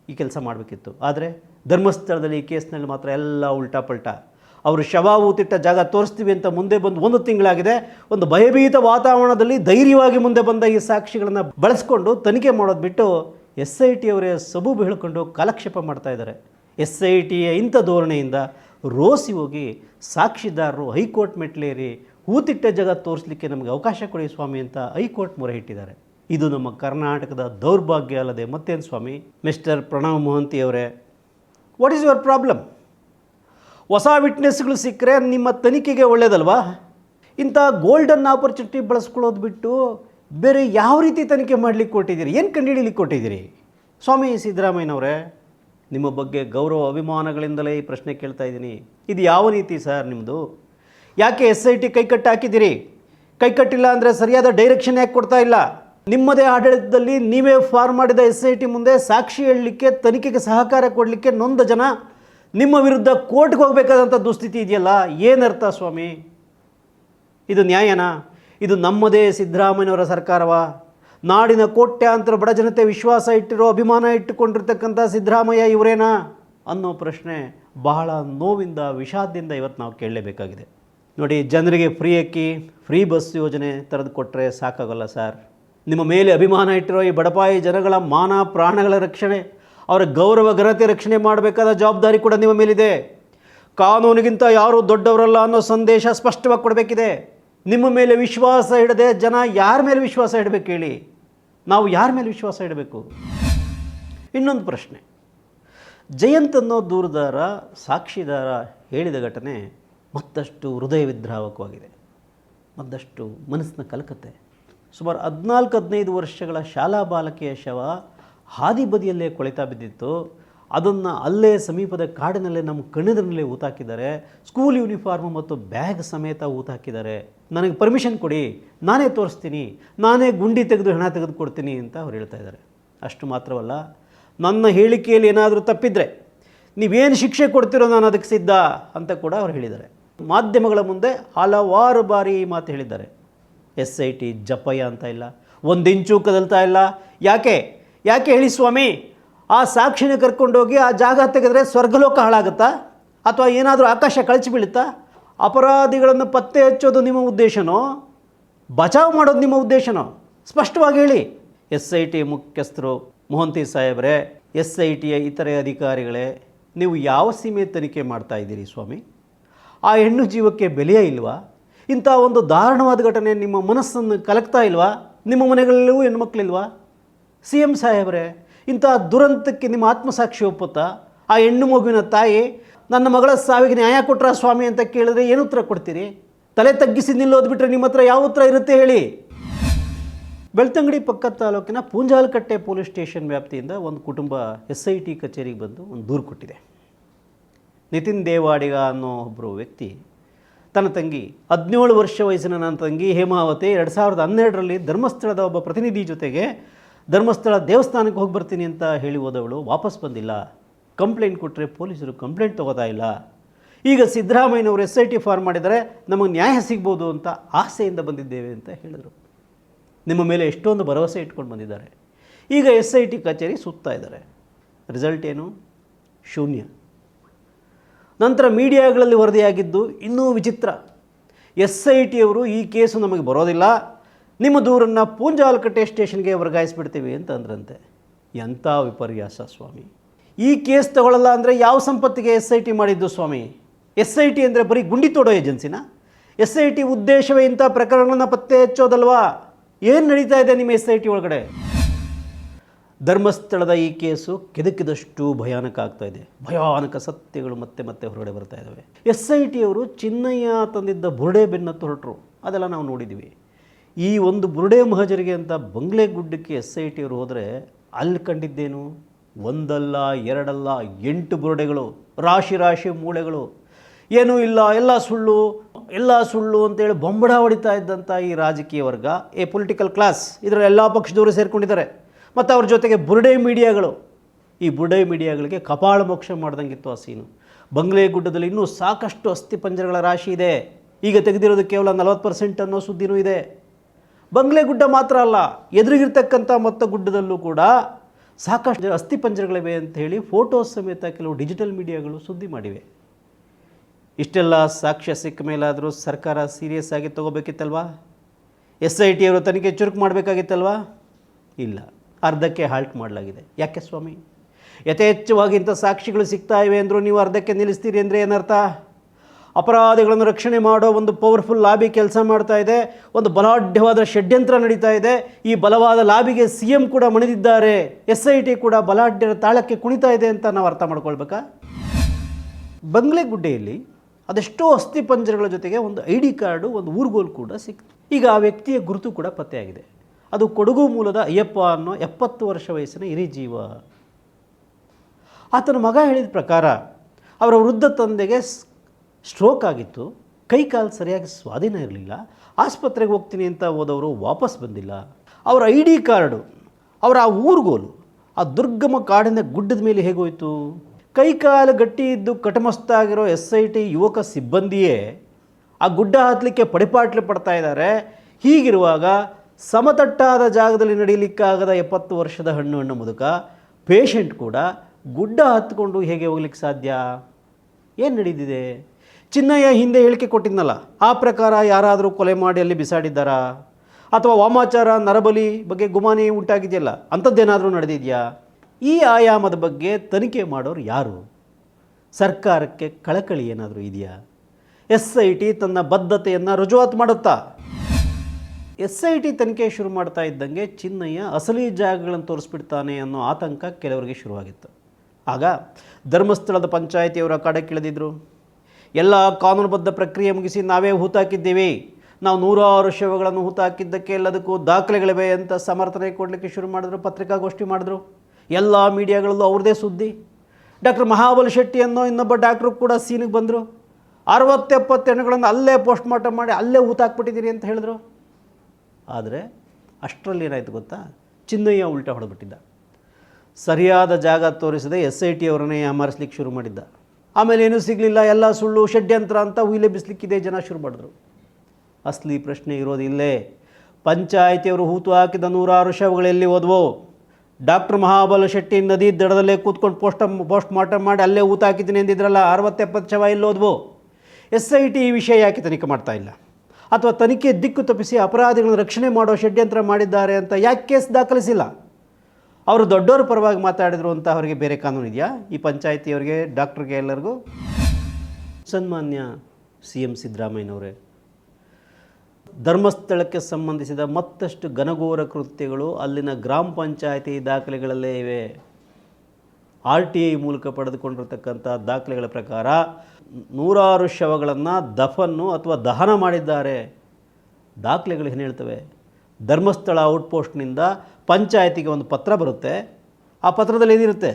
ಈ ಕೆಲಸ ಮಾಡಬೇಕಿತ್ತು. ಆದರೆ ಧರ್ಮಸ್ಥಳದಲ್ಲಿ ಈ ಕೇಸ್ನಲ್ಲಿ ಮಾತ್ರ ಎಲ್ಲ ಉಲ್ಟಾ ಪಲ್ಟಾ ಅವರು ಶವ ಊತಿಟ್ಟ ಜಾಗ ತೋರಿಸ್ತೀವಿ ಅಂತ ಮುಂದೆ ಬಂದು ಒಂದು ತಿಂಗಳಾಗಿದೆ. ಒಂದು ಭಯಭೀತ ವಾತಾವರಣದಲ್ಲಿ ಧೈರ್ಯವಾಗಿ ಮುಂದೆ ಬಂದ ಈ ಸಾಕ್ಷಿಗಳನ್ನು ಬಳಸ್ಕೊಂಡು ತನಿಖೆ ಮಾಡೋದು ಬಿಟ್ಟು ಎಸ್ ಐ ಟಿ ಅವರೇ ಸಬೂಬು ಹೇಳ್ಕೊಂಡು ಕಾಲಕ್ಷೇಪ ಮಾಡ್ತಾ ಇದ್ದಾರೆ. ಎಸ್ ಐ ಟಿಯ ಇಂಥ ಧೋರಣೆಯಿಂದ ರೋಸಿ ಹೋಗಿ ಸಾಕ್ಷಿದಾರರು ಹೈಕೋರ್ಟ್ ಮೆಟ್ಲೇರಿ ಹೂತಿಟ್ಟ ಜಾಗ ತೋರಿಸ್ಲಿಕ್ಕೆ ನಮಗೆ ಅವಕಾಶ ಕೊಡಿ ಸ್ವಾಮಿ ಅಂತ ಹೈಕೋರ್ಟ್ ಮೊರೆ ಇಟ್ಟಿದ್ದಾರೆ. ಇದು ನಮ್ಮ ಕರ್ನಾಟಕದ ದೌರ್ಭಾಗ್ಯ ಅಲ್ಲದೆ ಮತ್ತೇನು ಸ್ವಾಮಿ? ಮಿಸ್ಟರ್ ಪ್ರಣವ್ ಮೋಹಂತಿ ಅವರೇ ವಾಟ್ ಈಸ್ ಯುವರ್ ಪ್ರಾಬ್ಲಮ್ ಹೊಸ ವಿಟ್ನೆಸ್ಗಳು ಸಿಕ್ಕರೆ ನಿಮ್ಮ ತನಿಖೆಗೆ ಒಳ್ಳೆಯದಲ್ವಾ ಇಂಥ ಗೋಲ್ಡನ್ ಆಪರ್ಚುನಿಟಿ ಬಳಸ್ಕೊಳ್ಳೋದು ಬಿಟ್ಟು ಬೇರೆ ಯಾವ ರೀತಿ ತನಿಖೆ ಮಾಡಲಿಕ್ಕೆ ಕೊಟ್ಟಿದ್ದೀರಿ ಏನು ಕಂಡುಹಿಡಿಲಿಕ್ಕೆ ಕೊಟ್ಟಿದ್ದೀರಿ ಸ್ವಾಮಿ ಸಿದ್ದರಾಮಯ್ಯನವರೇ, ನಿಮ್ಮ ಬಗ್ಗೆ ಗೌರವ ಅಭಿಮಾನಗಳಿಂದಲೇ ಈ ಪ್ರಶ್ನೆ ಕೇಳ್ತಾ ಇದ್ದೀನಿ. ಇದು ಯಾವ ರೀತಿ ಸರ್ ನಿಮ್ಮದು ಯಾಕೆ ಎಸ್ ಐ ಟಿ ಕೈಕಟ್ಟು ಹಾಕಿದ್ದೀರಿ ಕೈಕಟ್ಟಿಲ್ಲ ಅಂದರೆ ಸರಿಯಾದ ಡೈರೆಕ್ಷನ್ ಯಾಕೆ ಕೊಡ್ತಾ ಇಲ್ಲ? ನಿಮ್ಮದೇ ಆಡಳಿತದಲ್ಲಿ ನೀವೇ ಫಾರ್ಮ್ ಮಾಡಿದ ಎಸ್ ಐ ಟಿ ಮುಂದೆ ಸಾಕ್ಷಿ ಹೇಳಲಿಕ್ಕೆ, ತನಿಖೆಗೆ ಸಹಕಾರ ಕೊಡಲಿಕ್ಕೆ ನೊಂದ ಜನ ನಿಮ್ಮ ವಿರುದ್ಧ ಕೋರ್ಟ್ಗೆ ಹೋಗಬೇಕಾದಂಥ ದುಸ್ಥಿತಿ ಇದೆಯಲ್ಲ, ಏನರ್ಥ ಸ್ವಾಮಿ? ಇದು ನ್ಯಾಯನಾ? ಇದು ನಮ್ಮದೇ ಸಿದ್ದರಾಮಯ್ಯನವರ ಸರ್ಕಾರವ? ನಾಡಿನ ಕೋಟ್ಯಾಂತರ ಬಡ ಜನತೆ ವಿಶ್ವಾಸ ಇಟ್ಟಿರೋ, ಅಭಿಮಾನ ಇಟ್ಟುಕೊಂಡಿರ್ತಕ್ಕಂಥ ಸಿದ್ದರಾಮಯ್ಯ ಇವರೇನಾ? ಅನ್ನೋ ಪ್ರಶ್ನೆ ಬಹಳ ನೋವಿಂದ, ವಿಷಾದದಿಂದ ಇವತ್ತು ನಾವು ಕೇಳಲೇಬೇಕಾಗಿದೆ. ನೋಡಿ, ಜನರಿಗೆ ಫ್ರೀ ಅಕ್ಕಿ, ಫ್ರೀ ಬಸ್ ಯೋಜನೆ ತೆರೆದುಕೊಟ್ರೆ ಸಾಕಾಗಲ್ಲ ಸರ್. ನಿಮ್ಮ ಮೇಲೆ ಅಭಿಮಾನ ಇಟ್ಟಿರೋ ಈ ಬಡಪಾಯಿ ಜನಗಳ ಮಾನ, ಪ್ರಾಣಗಳ ರಕ್ಷಣೆ, ಅವರ ಗೌರವ, ಘನತೆ ರಕ್ಷಣೆ ಮಾಡಬೇಕಾದ ಜವಾಬ್ದಾರಿ ಕೂಡ ನಿಮ್ಮ ಮೇಲಿದೆ. ಕಾನೂನಿಗಿಂತ ಯಾರೂ ದೊಡ್ಡವರಲ್ಲ ಅನ್ನೋ ಸಂದೇಶ ಸ್ಪಷ್ಟವಾಗಿ ಕೊಡಬೇಕಿದೆ. ನಿಮ್ಮ ಮೇಲೆ ವಿಶ್ವಾಸ ಇಡದೆ ಜನ ಯಾರ ಮೇಲೆ ವಿಶ್ವಾಸ ಇಡಬೇಕು ಹೇಳಿ? ನಾವು ಯಾರ ಮೇಲೆ ವಿಶ್ವಾಸ ಇಡಬೇಕು? ಇನ್ನೊಂದು ಪ್ರಶ್ನೆ. ಜಯಂತ್ ಅನ್ನೋ ದೂರದಾರ, ಸಾಕ್ಷಿದಾರ ಹೇಳಿದ ಘಟನೆ ಮತ್ತಷ್ಟು ಹೃದಯ ವಿದ್ರಾವಕವಾಗಿದೆ ಮತ್ತಷ್ಟು ಮನಸ್ಸಿನ ಕಲಕತ್ತೆ. ಸುಮಾರು ಹದಿನಾಲ್ಕು, ಹದಿನೈದು ವರ್ಷಗಳ ಶಾಲಾ ಬಾಲಕಿಯ ಶವ ಹಾದಿ ಬದಿಯಲ್ಲೇ ಕೊಳೆತಾ ಬಿದ್ದಿತ್ತು. ಅದನ್ನು ಅಲ್ಲೇ ಸಮೀಪದ ಕಾಡಿನಲ್ಲೇ ನಮ್ಮ ಕಣ್ಣೆದುರಿನಲ್ಲೇ ಊತಾಕಿದ್ದಾರೆ ಸ್ಕೂಲ್ ಯೂನಿಫಾರ್ಮ್ ಮತ್ತು ಬ್ಯಾಗ್ ಸಮೇತ ಊತಾಕಿದ್ದಾರೆ ನನಗೆ ಪರ್ಮಿಷನ್ ಕೊಡಿ, ನಾನೇ ತೋರಿಸ್ತೀನಿ, ನಾನೇ ಗುಂಡಿ ತೆಗೆದು ಹಣ ತೆಗೆದು ಕೊಡ್ತೀನಿ ಅಂತ ಅವ್ರು ಹೇಳ್ತಾ ಇದ್ದಾರೆ. ಅಷ್ಟು ಮಾತ್ರವಲ್ಲ, ನನ್ನ ಹೇಳಿಕೆಯಲ್ಲಿ ಏನಾದರೂ ತಪ್ಪಿದರೆ ನೀವೇನು ಶಿಕ್ಷೆ ಕೊಡ್ತಿರೋ ನಾನು ಅದಕ್ಕೆ ಸಿದ್ಧ ಅಂತ ಕೂಡ ಅವ್ರು ಹೇಳಿದ್ದಾರೆ. ಮಾಧ್ಯಮಗಳ ಮುಂದೆ ಹಲವಾರು ಬಾರಿ ಮಾತು ಹೇಳಿದ್ದಾರೆ. ಎಸ್ ಐ ಟಿ ಜಪಯ್ಯ ಅಂತ ಇಲ್ಲ. ಒಂದು ಇಂಚು ಕದಲ್ತಾ ಇಲ್ಲ. ಯಾಕೆ? ಯಾಕೆ ಹೇಳಿ ಸ್ವಾಮಿ? ಆ ಸಾಕ್ಷಿನ ಕರ್ಕೊಂಡೋಗಿ ಆ ಜಾಗ ತೆಗೆದ್ರೆ ಸ್ವರ್ಗಲೋಕ ಹಾಳಾಗುತ್ತಾ? ಅಥವಾ ಏನಾದರೂ ಆಕಾಶ ಕಳಚಿ ಬೀಳುತ್ತಾ? ಅಪರಾಧಿಗಳನ್ನು ಪತ್ತೆ ಹಚ್ಚೋದು ನಿಮ್ಮ ಉದ್ದೇಶನೋ? ಬಚಾವ್ ಮಾಡೋದು ನಿಮ್ಮ ಉದ್ದೇಶನೋ? ಸ್ಪಷ್ಟವಾಗಿ ಹೇಳಿ. ಎಸ್ ಐ ಟಿ ಮುಖ್ಯಸ್ಥರು, ಮೋಹಂತಿ ಸಾಹೇಬರೇ, ಎಸ್ ಐ ಟಿಯ ಇತರೆ ಅಧಿಕಾರಿಗಳೇ, ನೀವು ಯಾವ ಸೀಮೆ ತನಿಖೆ ಮಾಡ್ತಾ ಇದ್ದೀರಿ ಸ್ವಾಮಿ? ಆ ಹೆಣ್ಣು ಜೀವಕ್ಕೆ ಬೆಲೆಯೇ ಇಲ್ವಾ? ಇಂಥ ಒಂದು ದಾರುಣವಾದ ಘಟನೆ ನಿಮ್ಮ ಮನಸ್ಸನ್ನು ಕಲಕ್ತಾ ಇಲ್ವಾ? ನಿಮ್ಮ ಮನೆಗಳಲ್ಲೂ ಹೆಣ್ಮಕ್ಳಿಲ್ವಾ? ಸಿ ಎಂ ಸಾಹೇಬ್ರೆ, ಇಂಥ ದುರಂತಕ್ಕೆ ನಿಮ್ಮ ಆತ್ಮಸಾಕ್ಷಿ ಒಪ್ಪುತ್ತಾ? ಆ ಹೆಣ್ಣು ಮಗುವಿನ ತಾಯಿ, ನನ್ನ ಮಗಳ ಸಾವಿಗೆ ನ್ಯಾಯ ಕೊಟ್ರ ಸ್ವಾಮಿ ಅಂತ ಕೇಳಿದ್ರೆ ಏನು ಉತ್ತರ ಕೊಡ್ತೀರಿ? ತಲೆ ತಗ್ಗಿಸಿ ನಿಲ್ಲೋದು ಬಿಟ್ಟರೆ ನಿಮ್ಮ ಹತ್ರ ಯಾವ ಉತ್ತರ ಇರುತ್ತೆ ಹೇಳಿ? ಬೆಳ್ತಂಗಡಿ ಪಕ್ಕದ ತಾಲೂಕಿನ ಪೂಂಜಾಲ್ಕಟ್ಟೆ ಪೊಲೀಸ್ ಸ್ಟೇಷನ್ ವ್ಯಾಪ್ತಿಯಿಂದ ಒಂದು ಕುಟುಂಬ ಎಸ್ ಐ ಟಿ ಕಚೇರಿಗೆ ಬಂದು ಒಂದು ದೂರು ಕೊಟ್ಟಿದೆ. ನಿತಿನ್ ದೇವಾಡಿಗ ಅನ್ನೋ ಒಬ್ಬರು ವ್ಯಕ್ತಿ ತನ್ನ ತಂಗಿ. ಹದಿನೇಳು ವರ್ಷ ವಯಸ್ಸಿನ ನನ್ನ ತಂಗಿ ಹೇಮಾವತಿ, ಎರಡು ಸಾವಿರದ ಹನ್ನೆರಡರಲ್ಲಿ ಧರ್ಮಸ್ಥಳದ ಒಬ್ಬ ಪ್ರತಿನಿಧಿ ಜೊತೆಗೆ ಧರ್ಮಸ್ಥಳ ದೇವಸ್ಥಾನಕ್ಕೆ ಹೋಗಿ ಬರ್ತೀನಿ ಅಂತ ಹೇಳಿ ಹೋದವಳು ವಾಪಸ್ ಬಂದಿಲ್ಲ. ಕಂಪ್ಲೇಂಟ್ ಕೊಟ್ಟರೆ ಪೊಲೀಸರು ಕಂಪ್ಲೇಂಟ್ ತಗೋತಾ ಇಲ್ಲ. ಈಗ ಸಿದ್ದರಾಮಯ್ಯನವರು ಎಸ್ ಐ ಟಿ ಫಾರ್ಮ್ ಮಾಡಿದರೆ ನಮಗೆ ನ್ಯಾಯ ಸಿಗ್ಬೋದು ಅಂತ ಆಸೆಯಿಂದ ಬಂದಿದ್ದೇವೆ ಅಂತ ಹೇಳಿದರು. ನಿಮ್ಮ ಮೇಲೆ ಎಷ್ಟೊಂದು ಭರವಸೆ ಇಟ್ಕೊಂಡು ಬಂದಿದ್ದಾರೆ. ಈಗ ಎಸ್ ಐ ಟಿ ಕಚೇರಿ ಸುತ್ತಾ ಇದ್ದಾರೆ. ರಿಸಲ್ಟ್ ಏನು? ಶೂನ್ಯ. ನಂತರ ಮೀಡಿಯಾಗಳಲ್ಲಿ ವರದಿಯಾಗಿದ್ದು ಇನ್ನೂ ವಿಚಿತ್ರ. ಎಸ್ ಐ ಟಿಯವರು ಈ ಕೇಸು ನಮಗೆ ಬರೋದಿಲ್ಲ. ನಿಮ್ಮ ದೂರನ್ನು ಪೂಂಜಾಲ್ಕಟ್ಟೆ ಸ್ಟೇಷನ್ಗೆ ವರ್ಗಾಯಿಸಿಬಿಡ್ತೀವಿ ಅಂತ ಅಂದ್ರಂತೆ ಎಂಥ ವಿಪರ್ಯಾಸ ಸ್ವಾಮಿ. ಈ ಕೇಸ್ ತಗೊಳ್ಳಲ್ಲ ಅಂದರೆ ಯಾವ ಸಂಪತ್ತಿಗೆ ಎಸ್ ಐ ಟಿ ಮಾಡಿದ್ದು ಸ್ವಾಮಿ? ಎಸ್ ಐ ಟಿ ಅಂದರೆ ಬರೀ ಗುಂಡಿ ತೋಡೋ ಏಜೆನ್ಸಿನ? ಎಸ್ ಐ ಟಿ ಉದ್ದೇಶವೇ ಇಂಥ ಪ್ರಕರಣಗಳನ್ನ ಪತ್ತೆ ಹಚ್ಚೋದಲ್ವಾ? ಏನು ನಡೀತಾ ಇದೆ ನಿಮ್ಮ ಎಸ್ ಐ ಟಿ ಒಳಗಡೆ? ಧರ್ಮಸ್ಥಳದ ಈ ಕೇಸು ಕೆದಕಿದಷ್ಟು ಭಯಾನಕ ಆಗ್ತಾ ಇದೆ ಭಯಾನಕ ಸತ್ಯಗಳು ಮತ್ತೆ ಮತ್ತೆ ಹೊರಗಡೆ ಬರ್ತಾ ಇದ್ದಾವೆ ಎಸ್ ಐ ಟಿಯವರು ಚಿನ್ನಯ್ಯ ತಂದಿದ್ದ ಬುರುಡೆ ಬೆನ್ನತ್ತು ಹೊರಟರು. ಅದೆಲ್ಲ ನಾವು ನೋಡಿದ್ದೀವಿ ಈ ಒಂದು ಬುರುಡೆ ಮಹಜರಿಗೆ ಅಂತ ಬಂಗ್ಲೆ ಗುಡ್ಡಕ್ಕೆ ಎಸ್ ಐ ಟಿಯವರು ಹೋದರೆ ಅಲ್ಲಿ ಕಂಡಿದ್ದೇನು? ಒಂದಲ್ಲ, ಎರಡಲ್ಲ, ಎಂಟು ಬುರುಡೆಗಳು, ರಾಶಿ ರಾಶಿ ಮೂಳೆಗಳು. ಏನೂ ಇಲ್ಲ, ಎಲ್ಲ ಸುಳ್ಳು ಎಲ್ಲ ಸುಳ್ಳು ಅಂತೇಳಿ ಬೊಂಬಡ ಹೊಡಿತಾ ಇದ್ದಂಥ ಈ ರಾಜಕೀಯ ವರ್ಗ, ಎ ಪೊಲಿಟಿಕಲ್ ಕ್ಲಾಸ್ ಇದರ ಎಲ್ಲ ಪಕ್ಷದವರು ಸೇರಿಕೊಂಡಿದ್ದಾರೆ. ಮತ್ತು ಅವ್ರ ಜೊತೆಗೆ ಬುರುಡೆ ಮೀಡಿಯಾಗಳು. ಈ ಬುರುಡೆ ಮೀಡಿಯಾಗಳಿಗೆ ಕಪಾಳ ಮೋಕ್ಷ ಮಾಡ್ದಂಗಿತ್ತು ಆ ಸೀನು. ಬಂಗ್ಲೆ ಗುಡ್ಡದಲ್ಲಿ ಇನ್ನೂ ಸಾಕಷ್ಟು ಅಸ್ಥಿಪಂಜರಗಳ ರಾಶಿ ಇದೆ. ಈಗ ತೆಗೆದಿರೋದು ಕೇವಲ ನಲವತ್ತು ಪರ್ಸೆಂಟ್ ಅನ್ನೋ ಸುದ್ದಿನೂ ಇದೆ. ಬಂಗ್ಲೆ ಗುಡ್ಡ ಮಾತ್ರ ಅಲ್ಲ, ಎದುರಿಗಿರ್ತಕ್ಕಂಥ ಮೊತ್ತ ಗುಡ್ಡದಲ್ಲೂ ಕೂಡ ಸಾಕಷ್ಟು ಅಸ್ಥಿಪಂಜರಗಳಿವೆ ಅಂತ ಹೇಳಿ ಫೋಟೋಸ್ ಸಮೇತ ಕೆಲವು ಡಿಜಿಟಲ್ ಮೀಡಿಯಾಗಳು ಸುದ್ದಿ ಮಾಡಿವೆ. ಇಷ್ಟೆಲ್ಲ ಸಾಕ್ಷ್ಯ ಸಿಕ್ಕ ಮೇಲಾದರೂ ಸರ್ಕಾರ ಸೀರಿಯಸ್ ಆಗಿ ತಗೋಬೇಕಿತ್ತಲ್ವಾ? ಎಸ್ ಐ ಟಿಯವರು ತನಿಖೆ ಚುರುಕು ಮಾಡಬೇಕಾಗಿತ್ತಲ್ವಾ? ಇಲ್ಲ. ಅರ್ಧಕ್ಕೆ ಹಾಲ್ಟ್ ಮಾಡಲಾಗಿದೆ. ಯಾಕೆ ಸ್ವಾಮಿ? ಯಥೇಚ್ಛವಾಗಿ ಇಂಥ ಸಾಕ್ಷಿಗಳು ಸಿಗ್ತಾ ಇವೆ ಅಂದರೂ ನೀವು ಅರ್ಧಕ್ಕೆ ನಿಲ್ಲಿಸ್ತೀರಿ ಅಂದರೆ ಏನರ್ಥ? ಅಪರಾಧಿಗಳನ್ನು ರಕ್ಷಣೆ ಮಾಡೋ ಒಂದು ಪವರ್ಫುಲ್ ಲಾಬಿ ಕೆಲಸ ಮಾಡ್ತಾ ಇದೆ, ಒಂದು ಬಲಾಢ್ಯವಾದ ಷಡ್ಯಂತ್ರ ನಡೀತಾ ಇದೆ, ಈ ಬಲವಾದ ಲಾಬಿಗೆ ಸಿ ಎಂ ಕೂಡ ಮಣಿದಿದ್ದಾರೆ ಎಸ್ ಐ ಟಿ ಕೂಡ ಬಲಾಢ್ಯರ ತಾಳಕ್ಕೆ ಕುಣಿತಾ ಇದೆ ಅಂತ ನಾವು ಅರ್ಥ ಮಾಡ್ಕೊಳ್ಬೇಕಾ? ಬಂಗ್ಲೆಗುಡ್ಡೆಯಲ್ಲಿ ಅದೆಷ್ಟೋ ಅಸ್ಥಿಪಂಜರಗಳ ಜೊತೆಗೆ ಒಂದು ಐ ಡಿ ಕಾರ್ಡು, ಒಂದು ಊರುಗೋಲು ಕೂಡ ಸಿಕ್ತು. ಈಗ ಆ ವ್ಯಕ್ತಿಯ ಗುರುತು ಕೂಡ ಪತ್ತೆಯಾಗಿದೆ. ಅದು ಕೊಡಗು ಮೂಲದ ಅಯ್ಯಪ್ಪ ಅನ್ನೋ ಎಪ್ಪತ್ತು ವರ್ಷ ವಯಸ್ಸಿನ ಹಿರಿ ಜೀವ ಆತನ ಮಗ ಹೇಳಿದ ಪ್ರಕಾರ, ಅವರ ವೃದ್ಧ ತಂದೆಗೆ ಸ್ಟ್ರೋಕ್ ಆಗಿತ್ತು. ಕೈ ಕಾಲು ಸರಿಯಾಗಿ ಸ್ವಾಧೀನ ಇರಲಿಲ್ಲ. ಆಸ್ಪತ್ರೆಗೆ ಹೋಗ್ತೀನಿ ಅಂತ ಹೋದವರು ವಾಪಸ್ ಬಂದಿಲ್ಲ. ಅವರ ಐ ಡಿ ಕಾರ್ಡು, ಅವರ ಆ ಊರುಗೋಲು, ಆ ದುರ್ಗಮ ಕಾಡಿನ ಗುಡ್ಡದ ಮೇಲೆ ಹೇಗೋಯ್ತು? ಕೈ ಕಾಲು ಗಟ್ಟಿ ಇದ್ದು ಕಟಮಸ್ತಾಗಿರೋ ಎಸ್ ಐ ಟಿ ಯುವಕ ಸಿಬ್ಬಂದಿಯೇ, ಆ ಗುಡ್ಡ ಹತ್ತಲಿಕ್ಕೆ ಪಡಿಪಾಟ್ಲೆ ಪಡ್ತಾ ಇದ್ದಾರೆ. ಹೀಗಿರುವಾಗ ಸಮತಟ್ಟಾದ ಜಾಗದಲ್ಲಿ ನಡೀಲಿಕ್ಕಾಗದ ಎಪ್ಪತ್ತು ವರ್ಷದ ಹಣ್ಣು ಹಣ್ಣು ಮುದುಕ ಪೇಷಂಟ್ ಕೂಡ ಗುಡ್ಡ ಹತ್ಕೊಂಡು ಹೇಗೆ ಹೋಗ್ಲಿಕ್ಕೆ ಸಾಧ್ಯ? ಏನು ನಡೀತಿದೆ? ಚಿನ್ನಯ್ಯ ಹಿಂದೆ ಹೇಳಿಕೆ ಕೊಟ್ಟಿದ್ನಲ್ಲ, ಆ ಪ್ರಕಾರ ಯಾರಾದರೂ ಕೊಲೆ ಮಾಡಿ ಅಲ್ಲಿ ಬಿಸಾಡಿದ್ದಾರಾ? ಅಥವಾ ವಾಮಾಚಾರ, ನರಬಲಿ ಬಗ್ಗೆ ಗುಮಾನಿ ಉಂಟಾಗಿದೆಯಲ್ಲ, ಅಂಥದ್ದೇನಾದರೂ ನಡೆದಿದೆಯಾ? ಈ ಆಯಾಮದ ಬಗ್ಗೆ ತನಿಖೆ ಮಾಡೋರು ಯಾರು? ಸರ್ಕಾರಕ್ಕೆ ಕಳಕಳಿ ಏನಾದರೂ ಇದೆಯಾ? ಎಸ್ ಐ ಟಿ ತನ್ನ ಬದ್ಧತೆಯನ್ನು ರುಜುವಾತು ಮಾಡುತ್ತಾ? ಎಸ್ ಐ ಟಿ ತನಿಖೆ ಶುರು ಮಾಡ್ತಾ ಇದ್ದಂಗೆ ಚಿನ್ನಯ್ಯ ಅಸಲಿ ಜಾಗಗಳನ್ನು ತೋರಿಸ್ಬಿಡ್ತಾನೆ ಅನ್ನೋ ಆತಂಕ ಕೆಲವರಿಗೆ ಶುರುವಾಗಿತ್ತು. ಆಗ ಧರ್ಮಸ್ಥಳದ ಪಂಚಾಯಿತಿಯವರ ಕಡಕ್ಕಿಳಿದಿದ್ರು ಎಲ್ಲ ಕಾನೂನುಬದ್ಧ ಪ್ರಕ್ರಿಯೆ ಮುಗಿಸಿ ನಾವೇ ಹೂತಾಕಿದ್ದೀವಿ ನಾವು ನೂರಾರು ಶವಗಳನ್ನು ಹೂತಾಕಿದ್ದಕ್ಕೆ ಎಲ್ಲದಕ್ಕೂ ದಾಖಲೆಗಳಿವೆ ಅಂತ ಸಮರ್ಥನೆ ಕೊಡಲಿಕ್ಕೆ ಶುರು ಮಾಡಿದ್ರು, ಪತ್ರಿಕಾಗೋಷ್ಠಿ ಮಾಡಿದ್ರು. ಎಲ್ಲ ಮೀಡಿಯಾಗಳಲ್ಲೂ ಅವ್ರದ್ದೇ ಸುದ್ದಿ. ಡಾಕ್ಟರ್ ಮಹಾಬಲ ಶೆಟ್ಟಿ ಅನ್ನೋ ಇನ್ನೊಬ್ಬ ಡಾಕ್ಟ್ರು ಕೂಡ ಸೀನಿಗೆ ಬಂದರು. ಅರವತ್ತೆಪ್ಪತ್ತು ಹೆಣ್ಣುಗಳನ್ನು ಅಲ್ಲೇ ಪೋಸ್ಟ್ ಮಾರ್ಟಮ್ ಮಾಡಿ ಅಲ್ಲೇ ಊತಾಕ್ಬಿಟ್ಟಿದ್ದೀರಿ ಅಂತ ಹೇಳಿದ್ರು. ಆದರೆ ಅಷ್ಟರಲ್ಲಿ ಏನಾಯಿತು ಗೊತ್ತಾ? ಚಿನ್ನಯ್ಯ ಉಲ್ಟಾ ಹೊಡೆದ್ಬಿಟ್ಟಿದ್ದ. ಸರಿಯಾದ ಜಾಗ ತೋರಿಸದೆ ಎಸ್ ಐ ಟಿ ಅವರನ್ನೇ ಯಾಮಾರಿಸ್ಲಿಕ್ಕೆ ಶುರು ಮಾಡಿದ್ದ. ಆಮೇಲೆ ಏನೂ ಸಿಗಲಿಲ್ಲ, ಎಲ್ಲ ಸುಳ್ಳು, ಷಡ್ಯಂತ್ರ ಅಂತ ಉಯಿಲೆ ಬಿಸ್ಲಿಕ್ಕಿದೆ ಜನ ಶುರು ಮಾಡಿದ್ರು. ಅಸಲಿ ಪ್ರಶ್ನೆ ಇರೋದು ಇಲ್ಲೇ. ಪಂಚಾಯಿತಿಯವರು ಹೂತು ಹಾಕಿದ ನೂರಾರು ಶವಗಳೆಲ್ಲಿ ಓದ್ವೋ ಡಾಕ್ಟರ್ ಮಹಾಬಲ ಶೆಟ್ಟಿ ನದಿ ದಡದಲ್ಲೇ ಕೂತ್ಕೊಂಡು ಪೋಸ್ಟ್ ಪೋಸ್ಟ್ ಮಾರ್ಟಮ್ ಮಾಡಿ ಅಲ್ಲೇ ಊತ ಹಾಕಿದ್ದೀನಿ ಎಂದಿದ್ರಲ್ಲ, ಅರವತ್ತೆಪ್ಪತ್ತು ಶವ ಓದ್ವೋ ಎಸ್ ಐ ಟಿ ಈ ವಿಷಯ ಯಾಕೆ ತನಿಖೆ ಮಾಡ್ತಾ ಇಲ್ಲ? ಅಥವಾ ತನಿಖೆ ದಿಕ್ಕು ತಪ್ಪಿಸಿ ಅಪರಾಧಿಗಳನ್ನು ರಕ್ಷಣೆ ಮಾಡೋ ಷಡ್ಯಂತ್ರ ಮಾಡಿದ್ದಾರೆ ಅಂತ ಯಾಕೆ ಕೇಸ್ ದಾಖಲಿಸಿಲ್ಲ? ಅವರು ದೊಡ್ಡವ್ರ ಪರವಾಗಿ ಮಾತಾಡಿದ್ರು ಅಂತ ಅವರಿಗೆ ಬೇರೆ ಕಾನೂನು ಇದೆಯಾ? ಈ ಪಂಚಾಯಿತಿಯವರಿಗೆ, ಡಾಕ್ಟ್ರಿಗೆ ಎಲ್ಲರಿಗೂ? ಸನ್ಮಾನ್ಯ ಸಿ ಎಂ ಸಿದ್ದರಾಮಯ್ಯನವರೇ, ಧರ್ಮಸ್ಥಳಕ್ಕೆ ಸಂಬಂಧಿಸಿದ ಮತ್ತಷ್ಟು ಘನಘೋರ ಕೃತ್ಯಗಳು ಅಲ್ಲಿನ ಗ್ರಾಮ ಪಂಚಾಯಿತಿ ದಾಖಲೆಗಳಲ್ಲೇ ಇವೆ. ಆರ್ ಟಿ ಐ ಮೂಲಕ ಪಡೆದುಕೊಂಡಿರ್ತಕ್ಕಂಥ ದಾಖಲೆಗಳ ಪ್ರಕಾರ ನೂರಾರು ಶವಗಳನ್ನು ದಫನ್ನು ಅಥವಾ ದಹನ ಮಾಡಿದ್ದಾರೆ. ದಾಖಲೆಗಳು ಏನು ಹೇಳ್ತವೆ? ಧರ್ಮಸ್ಥಳ ಔಟ್ಪೋಸ್ಟ್ನಿಂದ ಪಂಚಾಯತಿಗೆ ಒಂದು ಪತ್ರ ಬರುತ್ತೆ. ಆ ಪತ್ರದಲ್ಲಿ ಏನಿರುತ್ತೆ?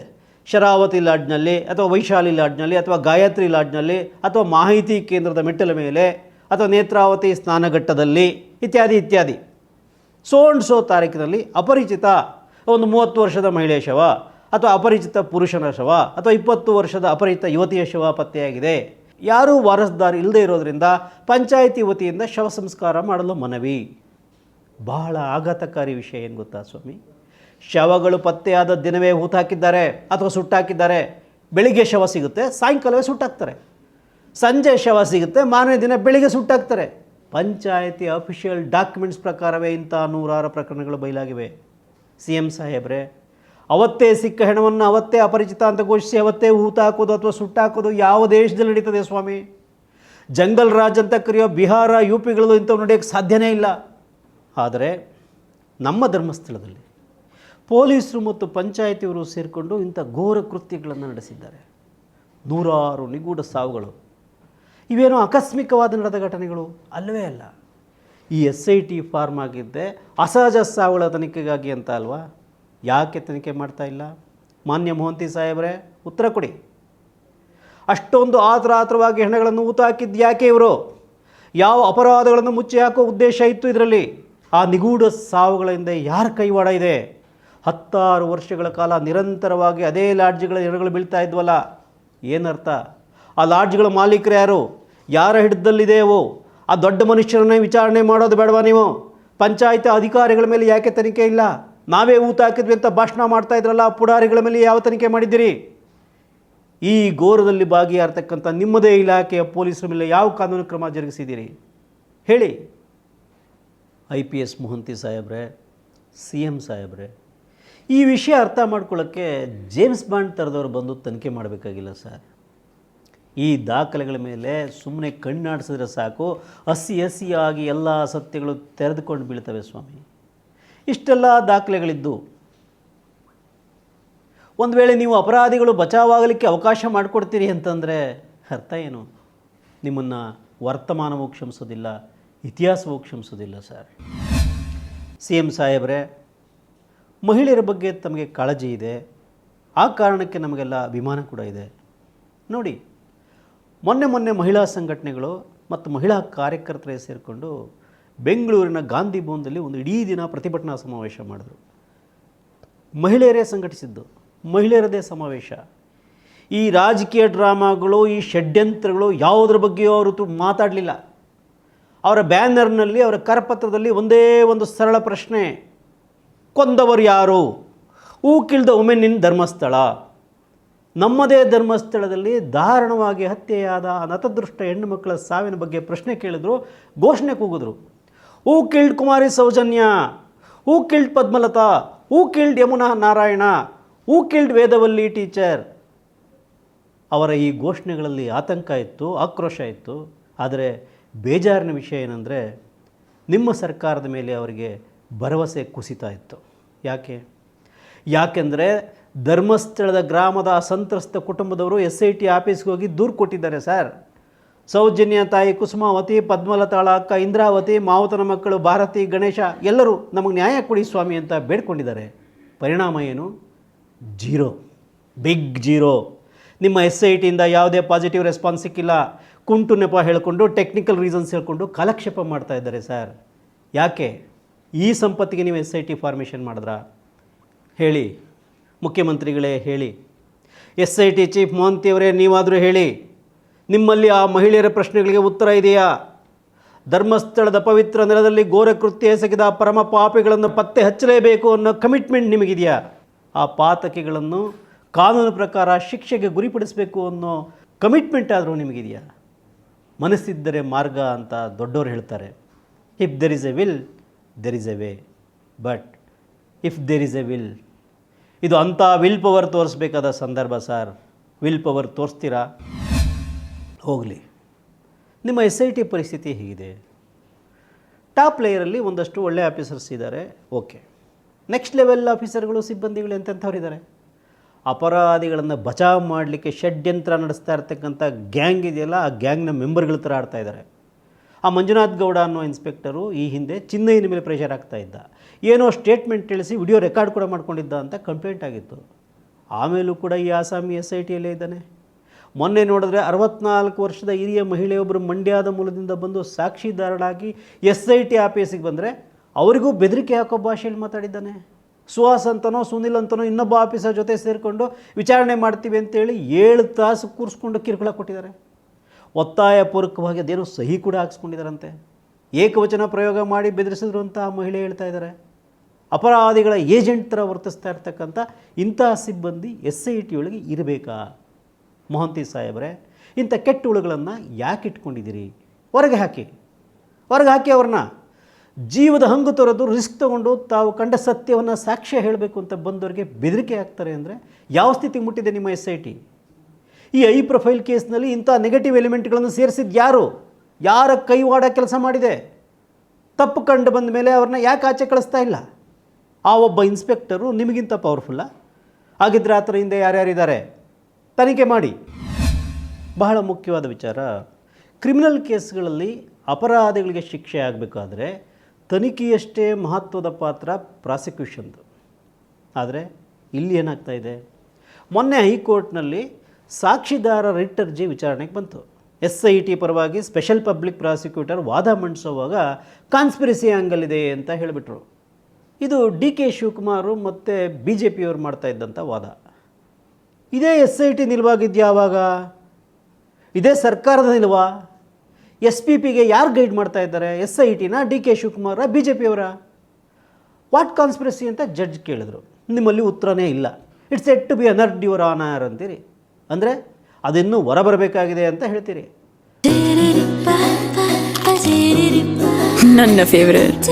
ಶರಾವತಿ ಲಾಡ್ಜ್ನಲ್ಲಿ ಅಥವಾ ವೈಶಾಲಿ ಲಾಡ್ಜ್ನಲ್ಲಿ ಅಥವಾ ಗಾಯತ್ರಿ ಲಾಡ್ಜ್ನಲ್ಲಿ ಅಥವಾ ಮಾಹಿತಿ ಕೇಂದ್ರದ ಮೆಟ್ಟಲ ಮೇಲೆ ಅಥವಾ ನೇತ್ರಾವತಿ ಸ್ನಾನಘಟ್ಟದಲ್ಲಿ ಇತ್ಯಾದಿ ಇತ್ಯಾದಿ. ಸೋ ಅಂಡ್ ಸೋ ತಾರೀಕಿನಲ್ಲಿ ಅಪರಿಚಿತ ಒಂದು ಮೂವತ್ತು ವರ್ಷದ ಮಹಿಳೆ ಶವ ಅಥವಾ ಅಪರಿಚಿತ ಪುರುಷನ ಶವ ಅಥವಾ ಇಪ್ಪತ್ತು ವರ್ಷದ ಅಪರಿಚಿತ ಯುವತಿಯ ಶವ ಪತ್ತೆಯಾಗಿದೆ. ಯಾರೂ ವಾರಸ್ದಾರ್ ಇಲ್ಲದೆ ಇರೋದರಿಂದ ಪಂಚಾಯಿತಿ ವತಿಯಿಂದ ಶವ ಸಂಸ್ಕಾರ ಮಾಡಲು ಮನವಿ. ಬಹಳ ಆಘಾತಕಾರಿ ವಿಷಯ ಏನು ಗೊತ್ತಾ ಸ್ವಾಮಿ? ಶವಗಳು ಪತ್ತೆಯಾದ ದಿನವೇ ಹೂತಾಕಿದ್ದಾರೆ ಅಥವಾ ಸುಟ್ಟಾಕಿದ್ದಾರೆ ಬೆಳಿಗ್ಗೆ ಶವ ಸಿಗುತ್ತೆ, ಸಾಯಂಕಾಲವೇ ಸುಟ್ಟಾಕ್ತಾರೆ ಸಂಜೆ ಶವ ಸಿಗುತ್ತೆ, ಮಾರನೇ ದಿನ ಬೆಳಿಗ್ಗೆ ಸುಟ್ಟಾಕ್ತಾರೆ ಪಂಚಾಯತಿ ಅಫಿಷಿಯಲ್ ಡಾಕ್ಯುಮೆಂಟ್ಸ್ ಪ್ರಕಾರವೇ ಇಂಥ ನೂರಾರು ಪ್ರಕರಣಗಳು ಬಯಲಾಗಿವೆ. ಸಿ ಎಂ ಸಾಹೇಬ್ರೆ ಅವತ್ತೇ ಸಿಕ್ಕ ಹೆಣವನ್ನು ಅವತ್ತೇ ಅಪರಿಚಿತ ಅಂತ ಘೋಷಿಸಿ ಅವತ್ತೇ ಹೂತಾಕೋದು ಅಥವಾ ಸುಟ್ಟಾಕೋದು ಯಾವ ದೇಶದಲ್ಲಿ ನಡೀತದೆ ಸ್ವಾಮಿ? ಜಂಗಲ್ ರಾಜ್ ಅಂತ ಕರೆಯೋ ಬಿಹಾರ ಯು ಪಿಗಳಲ್ಲೂ ಇಂಥವು ನಡೆಯೋಕ್ಕೆ ಸಾಧ್ಯನೇ ಇಲ್ಲ. ಆದರೆ ನಮ್ಮ ಧರ್ಮಸ್ಥಳದಲ್ಲಿ ಪೊಲೀಸರು ಮತ್ತು ಪಂಚಾಯಿತಿಯವರು ಸೇರಿಕೊಂಡು ಇಂಥ ಘೋರ ಕೃತ್ಯಗಳನ್ನು ನಡೆಸಿದ್ದಾರೆ. ನೂರಾರು ನಿಗೂಢ ಸಾವುಗಳು. ಇವೇನೋ ಆಕಸ್ಮಿಕವಾದ ನಡೆದ ಘಟನೆಗಳು? ಅಲ್ಲವೇ ಅಲ್ಲ. ಈ ಎಸ್ ಐ ಟಿ ಫಾರ್ಮ್ ಆಗಿದ್ದೆ ಅಸಹಜ ಸಾವುಗಳ ತನಿಖೆಗಾಗಿ ಅಂತ ಅಲ್ವಾ? ಯಾಕೆ ತನಿಖೆ ಮಾಡ್ತಾ ಇಲ್ಲ? ಮಾನ್ಯ ಮೋಹಂತಿ ಸಾಹೇಬರೇ, ಉತ್ತರ ಕೊಡಿ. ಅಷ್ಟೊಂದು ಆತರ ಆತರವಾಗಿ ಹೆಣಗಳನ್ನು ಊತ ಹಾಕಿದ್ದು ಯಾಕೆ ಇವರು? ಯಾವ ಅಪರಾಧಗಳನ್ನು ಮುಚ್ಚಿ ಹಾಕೋ ಉದ್ದೇಶ ಇತ್ತು ಇದರಲ್ಲಿ? ಆ ನಿಗೂಢ ಸಾವುಗಳ ಹಿಂದೆ ಯಾರ ಕೈವಾಡ ಇದೆ? ಹತ್ತಾರು ವರ್ಷಗಳ ಕಾಲ ನಿರಂತರವಾಗಿ ಅದೇ ಲಾಡ್ಜ್ಗಳ ಹೆಣಗಳು ಬೀಳ್ತಾ ಇದ್ವಲ್ಲ, ಏನರ್ಥ? ಆ ಲಾಡ್ಜ್ಗಳ ಮಾಲೀಕರು ಯಾರು? ಯಾರ ಹಿಡ್ದಲ್ಲಿದೆಯೋ ಆ ದೊಡ್ಡ ಮನುಷ್ಯರನ್ನೇ ವಿಚಾರಣೆ ಮಾಡೋದು ಬೇಡವಾ ನೀವು? ಪಂಚಾಯತ್ ಅಧಿಕಾರಿಗಳ ಮೇಲೆ ಯಾಕೆ ತನಿಖೆ ಇಲ್ಲ? ನಾವೇ ಊತ ಹಾಕಿದ್ವಿ ಅಂತ ಭಾಷಣ ಮಾಡ್ತಾ ಇದ್ರಲ್ಲ ಪುಡಾರಿಗಳ ಮೇಲೆ ಯಾವ ತನಿಖೆ ಮಾಡಿದ್ದೀರಿ? ಈ ಘೋರದಲ್ಲಿ ಭಾಗಿಯಾರ್ತಕ್ಕಂಥ ನಿಮ್ಮದೇ ಇಲಾಖೆಯ ಪೊಲೀಸರ ಮೇಲೆ ಯಾವ ಕಾನೂನು ಕ್ರಮ ಜರುಗಿಸಿದ್ದೀರಿ? ಹೇಳಿ. ಐ ಪಿ ಎಸ್ ಮೊಹಂತಿ ಸಾಹೇಬ್ರೆ, ಸಿ ಎಂ ಸಾಹೇಬ್ರೆ, ಈ ವಿಷಯ ಅರ್ಥ ಮಾಡ್ಕೊಳ್ಳೋಕ್ಕೆ ಜೇಮ್ಸ್ ಬಾಂಡ್ ಥರದವ್ರು ಬಂದು ತನಿಖೆ ಮಾಡಬೇಕಾಗಿಲ್ಲ ಸರ್. ಈ ದಾಖಲೆಗಳ ಮೇಲೆ ಸುಮ್ಮನೆ ಕಣ್ಣಾಡಿಸಿದ್ರೆ ಸಾಕು, ಹಸಿ ಹಸಿಯಾಗಿ ಎಲ್ಲ ಸತ್ಯಗಳು ತೆರೆದುಕೊಂಡು ಬೀಳ್ತವೆ ಸ್ವಾಮಿ. ಇಷ್ಟೆಲ್ಲ ದಾಖಲೆಗಳಿದ್ದು. ಒಂದು ವೇಳೆ ನೀವು ಅಪರಾಧಿಗಳು ಬಚಾವಾಗಲಿಕ್ಕೆ ಅವಕಾಶ ಮಾಡಿಕೊಡ್ತೀರಿ ಅಂತಂದರೆ ಅರ್ಥ ಏನು? ನಿಮ್ಮನ್ನು ವರ್ತಮಾನವೂ ಕ್ಷಮಿಸೋದಿಲ್ಲ, ಇತಿಹಾಸವೂ ಕ್ಷಮಿಸೋದಿಲ್ಲ ಸರ್. ಸಿ ಎಂ ಸಾಹೇಬ್ರೆ, ಮಹಿಳೆಯರ ಬಗ್ಗೆ ತಮಗೆ ಕಾಳಜಿ ಇದೆ. ಆ ಕಾರಣಕ್ಕೆ ನಮಗೆಲ್ಲ ಅಭಿಮಾನ ಕೂಡ ಇದೆ. ನೋಡಿ, ಮೊನ್ನೆ ಮೊನ್ನೆ ಮಹಿಳಾ ಸಂಘಟನೆಗಳು ಮತ್ತು ಮಹಿಳಾ ಕಾರ್ಯಕರ್ತರೇ ಸೇರಿಕೊಂಡು ಬೆಂಗಳೂರಿನ ಗಾಂಧಿ ಭವನದಲ್ಲಿ ಒಂದು ಇಡೀ ದಿನ ಪ್ರತಿಭಟನಾ ಸಮಾವೇಶ ಮಾಡಿದ್ರು. ಮಹಿಳೆಯರೇ ಸಂಘಟಿಸಿದ್ದು, ಮಹಿಳೆಯರದೇ ಸಮಾವೇಶ. ಈ ರಾಜಕೀಯ ಡ್ರಾಮಾಗಳು, ಈ ಷಡ್ಯಂತ್ರಗಳು ಯಾವುದ್ರ ಬಗ್ಗೆಯೂ ಅವರು ಮಾತಾಡಲಿಲ್ಲ. ಅವರ ಬ್ಯಾನರ್ನಲ್ಲಿ, ಅವರ ಕರಪತ್ರದಲ್ಲಿ ಒಂದೇ ಒಂದು ಸರಳ ಪ್ರಶ್ನೆ, ಕೊಂದವರು ಯಾರು? Who killed women in Dharmasthala. ನಮ್ಮದೇ ಧರ್ಮಸ್ಥಳದಲ್ಲಿ ದಾರುಣವಾಗಿ ಹತ್ಯೆಯಾದ ಅನತದೃಷ್ಟ ಹೆಣ್ಣು ಮಕ್ಕಳ ಸಾವಿನ ಬಗ್ಗೆ ಪ್ರಶ್ನೆ ಕೇಳಿದ್ರು, ಘೋಷಣೆ ಕೂಗಿದ್ರು. Who killed Kumari Sowjanya, who killed Padmalatha, who killed Yamuna Narayana, who killed Vedavalli teacher. ಅವರ ಈ ಘೋಷಣೆಗಳಲ್ಲಿ ಆತಂಕ ಇತ್ತು, ಆಕ್ರೋಶ ಇತ್ತು. ಆದರೆ ಬೇಜಾರಿನ ವಿಷಯ ಏನಂದರೆ ನಿಮ್ಮ ಸರ್ಕಾರದ ಮೇಲೆ ಅವರಿಗೆ ಭರವಸೆ ಕುಸಿತಾ ಇತ್ತು. ಯಾಕೆ? ಯಾಕೆಂದರೆ ಧರ್ಮಸ್ಥಳದ ಗ್ರಾಮದ ಸಂತ್ರಸ್ತ ಕುಟುಂಬದವರು ಎಸ್ ಐ ಟಿ ಆಫೀಸ್ಗೆ ಹೋಗಿ ದೂರು ಕೊಟ್ಟಿದ್ದಾರೆ ಸರ್. ಸೌಜನ್ಯ ತಾಯಿ ಕುಸುಮಾವತಿ ಪದ್ಮಲತಾಳ ಅಕ್ಕ ಇಂದ್ರಾವತಿ, ಮಾವುತನ ಮಕ್ಕಳು, ಭಾರತಿ, ಗಣೇಶ, ಎಲ್ಲರೂ ನಮಗೆ ನ್ಯಾಯ ಕೊಡಿ ಸ್ವಾಮಿ ಅಂತ ಬೇಡ್ಕೊಂಡಿದ್ದಾರೆ. ಪರಿಣಾಮ ಏನು? ಜೀರೋ. Big zero. ನಿಮ್ಮ ಎಸ್ ಐ ಟಿಯಿಂದ ಯಾವುದೇ ಪಾಸಿಟಿವ್ ರೆಸ್ಪಾನ್ಸ್ ಸಿಕ್ಕಿಲ್ಲ. ಕುಂಟು ನೆಪ ಹೇಳಿಕೊಂಡು ಟೆಕ್ನಿಕಲ್ ರೀಸನ್ಸ್ ಹೇಳ್ಕೊಂಡು ಕಾಲಕ್ಷೇಪ ಮಾಡ್ತಾ ಇದ್ದಾರೆ ಸರ್ ಯಾಕೆ? ಈ ಸಂಪತ್ತಿಗೆ ನೀವು ಎಸ್ ಐ ಟಿ ಫಾರ್ಮೇಷನ್ ಮಾಡಿದ್ರಾ? ಹೇಳಿ. ಮುಖ್ಯಮಂತ್ರಿಗಳೇ ಹೇಳಿ. ಎಸ್ ಐ ಟಿ ಚೀಫ್ ಮೋಹಂತಿಯವರೇ ನೀವಾದರೂ ಹೇಳಿ. ನಿಮ್ಮಲ್ಲಿ ಆ ಮಹಿಳೆಯರ ಪ್ರಶ್ನೆಗಳಿಗೆ ಉತ್ತರ ಇದೆಯಾ? ಧರ್ಮಸ್ಥಳದ ಪವಿತ್ರ ನೆಲದಲ್ಲಿ ಘೋರ ಕೃತ್ಯ ಎಸಗಿದ ಪರಮ ಪಾಪಿಗಳನ್ನು ಪತ್ತೆ ಹಚ್ಚಲೇಬೇಕು ಅನ್ನೋ ಕಮಿಟ್ಮೆಂಟ್ ನಿಮಗಿದೆಯಾ? ಆ ಪಾತಕಿಗಳನ್ನು ಕಾನೂನು ಪ್ರಕಾರ ಶಿಕ್ಷೆಗೆ ಗುರಿಪಡಿಸಬೇಕು ಅನ್ನೋ ಕಮಿಟ್ಮೆಂಟ್ ಆದರೂ ನಿಮಗಿದೆಯಾ? ಮನಸ್ಸಿದ್ದರೆ ಮಾರ್ಗ ಅಂತ ದೊಡ್ಡವರು ಹೇಳ್ತಾರೆ. If there is a will there is a way but if there is a will ಇದು ಅಂಥ ವಿಲ್ ಪವರ್ ತೋರಿಸ್ಬೇಕಾದ ಸಂದರ್ಭ ಸರ್ ವಿಲ್ ಪವರ್ ತೋರಿಸ್ತೀರಾ? ಹೋಗಲಿ. ನಿಮ್ಮ ಎಸ್ ಐ ಟಿ ಪರಿಸ್ಥಿತಿ ಹೇಗಿದೆ? ಟಾಪ್ ಲೇಯರಲ್ಲಿ ಒಂದಷ್ಟು ಒಳ್ಳೆ ಆಫೀಸರ್ಸ್ ಇದ್ದಾರೆ ಓಕೆ ನೆಕ್ಸ್ಟ್ ಲೆವೆಲ್ ಆಫೀಸರ್ಗಳು ಸಿಬ್ಬಂದಿಗಳು ಎಂತೆಂಥವ್ರು ಅಪರಾಧಿಗಳನ್ನು ಬಚಾವ್ ಮಾಡಲಿಕ್ಕೆ ಷಡ್ಯಂತ್ರ ನಡೆಸ್ತಾ ಇರ್ತಕ್ಕಂಥ ಗ್ಯಾಂಗ್ ಇದೆಯಲ್ಲ, ಆ ಗ್ಯಾಂಗ್ನ ಮೆಂಬರ್ಗಳ ಥರ ಆಡ್ತಾ ಇದ್ದಾರೆ. ಆ ಮಂಜುನಾಥ್ ಗೌಡ ಅನ್ನೋ ಇನ್ಸ್ಪೆಕ್ಟರು ಈ ಹಿಂದೆ ಚಿನ್ನೈನ ಮೇಲೆ ಪ್ರೆಷರ್ ಆಗ್ತಾ ಇದ್ದ. ಏನೋ ಸ್ಟೇಟ್ಮೆಂಟ್ ತಿಳಿಸಿ ವಿಡಿಯೋ ರೆಕಾರ್ಡ್ ಕೂಡ ಮಾಡ್ಕೊಂಡಿದ್ದ ಅಂತ ಕಂಪ್ಲೇಂಟ್ ಆಗಿತ್ತು. ಆಮೇಲೂ ಕೂಡ ಈ ಆಸಾಮಿ ಎಸ್ ಐ ಟಿಯಲ್ಲೇ ಇದ್ದಾನೆ. ಮೊನ್ನೆ ನೋಡಿದ್ರೆ ಅರವತ್ನಾಲ್ಕು ವರ್ಷದ ಹಿರಿಯ ಮಹಿಳೆಯೊಬ್ಬರು ಮಂಡ್ಯದ ಮೂಲದಿಂದ ಬಂದು ಸಾಕ್ಷಿದಾರರಾಗಿ ಎಸ್ ಐ ಟಿ ಆಫೀಸಿಗೆ ಬಂದರೆ ಅವರಿಗೂ ಬೆದರಿಕೆ ಹಾಕೋ ಭಾಷೆಯಲ್ಲಿ ಮಾತಾಡಿದ್ದಾನೆ. ಸುಹಾಸ್ ಅಂತನೋ, ಸುನಿಲ್ ಅಂತನೋ ಇನ್ನೊಬ್ಬ ಆಫೀಸರ್ ಜೊತೆ ಸೇರಿಕೊಂಡು ವಿಚಾರಣೆ ಮಾಡ್ತೀವಿ ಅಂತೇಳಿ ಏಳು ತಾಸು ಕೂರಿಸ್ಕೊಂಡು ಕಿರುಕುಳ ಕೊಟ್ಟಿದ್ದಾರೆ. ಒತ್ತಾಯಪೂರ್ವಕವಾಗಿ ಅದೇನೋ ಸಹಿ ಕೂಡ ಹಾಕ್ಸ್ಕೊಂಡಿದ್ದಾರಂತೆ. ಏಕವಚನ ಪ್ರಯೋಗ ಮಾಡಿ ಬೆದರಿಸಿದ್ರು ಅಂತ ಆ ಮಹಿಳೆ ಹೇಳ್ತಾ ಇದ್ದಾರೆ. ಅಪರಾಧಿಗಳ ಏಜೆಂಟ್ ಥರ ವರ್ತಿಸ್ತಾ ಇರ್ತಕ್ಕಂಥ ಇಂತಹ ಸಿಬ್ಬಂದಿ ಎಸ್ ಐ ಟಿ ಒಳಗೆ ಇರಬೇಕಾ? ಮೊಹಂತಿ ಸಾಹೇಬ್ರೆ, ಇಂಥ ಕೆಟ್ಟ ಹುಳುಗಳನ್ನು ಯಾಕೆ ಇಟ್ಕೊಂಡಿದ್ದೀರಿ? ಹೊರಗೆ ಹಾಕಿ. ಹೊರಗೆ ಹಾಕಿ ಅವ್ರನ್ನ. ಜೀವದ ಹಂಗು ತೊರೆದು ರಿಸ್ಕ್ ತಗೊಂಡು ತಾವು ಕಂಡ ಸತ್ಯವನ್ನು ಸಾಕ್ಷ್ಯ ಹೇಳಬೇಕು ಅಂತ ಬಂದವರಿಗೆ ಬೆದರಿಕೆ ಆಗ್ತಾರೆ ಅಂದರೆ ಯಾವ ಸ್ಥಿತಿಗೆ ಮುಟ್ಟಿದೆ ನಿಮ್ಮ ಎಸ್ ಐ ಟಿ ಈ ಐ ಪ್ರೊಫೈಲ್ ಕೇಸ್ನಲ್ಲಿ ಇಂಥ ನೆಗೆಟಿವ್ ಎಲಿಮೆಂಟ್ಗಳನ್ನು ಸೇರಿಸಿದ್ದು ಯಾರು? ಯಾರ ಕೈವಾಡ ಕೆಲಸ ಮಾಡಿದೆ? ತಪ್ಪು ಕಂಡು ಬಂದ ಮೇಲೆ ಅವ್ರನ್ನ ಯಾಕೆ ಆಚೆ ಕಳಿಸ್ತಾ ಇಲ್ಲ? ಆ ಒಬ್ಬ ಇನ್ಸ್ಪೆಕ್ಟರು ನಿಮಗಿಂತ ಪವರ್ಫುಲ್ಲ ಹಾಗಿದ್ರೆ ಆ ಥರ ಹಿಂದೆ ಯಾರ್ಯಾರಿದ್ದಾರೆ? ತನಿಖೆ ಮಾಡಿ. ಬಹಳ ಮುಖ್ಯವಾದ ವಿಚಾರ. ಕ್ರಿಮಿನಲ್ ಕೇಸ್ಗಳಲ್ಲಿ ಅಪರಾಧಿಗಳಿಗೆ ಶಿಕ್ಷೆ ಆಗಬೇಕಾದ್ರೆ ತನಿಖೆಯಷ್ಟೇ ಮಹತ್ವದ ಪಾತ್ರ ಪ್ರಾಸಿಕ್ಯೂಷನ್ದು. ಆದರೆ ಇಲ್ಲಿ ಏನಾಗ್ತಾ ಇದೆ? ಮೊನ್ನೆ ಹೈಕೋರ್ಟ್ನಲ್ಲಿ ಸಾಕ್ಷಿದಾರ ರಿಟ್ ವಿಚಾರಣೆಗೆ ಬಂತು. ಎಸ್ ಐ ಟಿ ಪರವಾಗಿ ಸ್ಪೆಷಲ್ ಪಬ್ಲಿಕ್ ಪ್ರಾಸಿಕ್ಯೂಟರ್ ವಾದ ಮಂಡಿಸೋವಾಗ ಕಾನ್ಸ್ಪಿರಸಿ ಆ್ಯಂಗಲ್ ಇದೆ ಅಂತ ಹೇಳಿಬಿಟ್ರು. ಇದು ಡಿ ಕೆ ಶಿವಕುಮಾರು ಮತ್ತು ಬಿ ಜೆ ಪಿಯವರು ಮಾಡ್ತಾ ಇದ್ದಂಥ ವಾದ. ಇದೇ ಎಸ್ ಐ ಟಿ ನಿಲುವಾಗಿದೆಯಾ ಯಾವಾಗ? ಇದೇ ಸರ್ಕಾರದ ನಿಲುವ? ಎಸ್ ಪಿ ಪಿಗೆ ಯಾರು ಗೈಡ್ ಮಾಡ್ತಾ ಇದ್ದಾರೆ? S I ಟಿನ D K Shivakumar B J ಪಿಯವರ what conspiracy ಅಂತ ಜಡ್ಜ್ ಕೇಳಿದ್ರು. ನಿಮ್ಮಲ್ಲಿ ಉತ್ತರನೇ ಇಲ್ಲ. It's yet to be unearthed your honour ಅಂತೀರಿ. ಅಂದರೆ ಅದಿನ್ನೂ ಹೊರಬರಬೇಕಾಗಿದೆ ಅಂತ ಹೇಳ್ತೀರಿ. ನನ್ನ ಫೇವರೇಟ್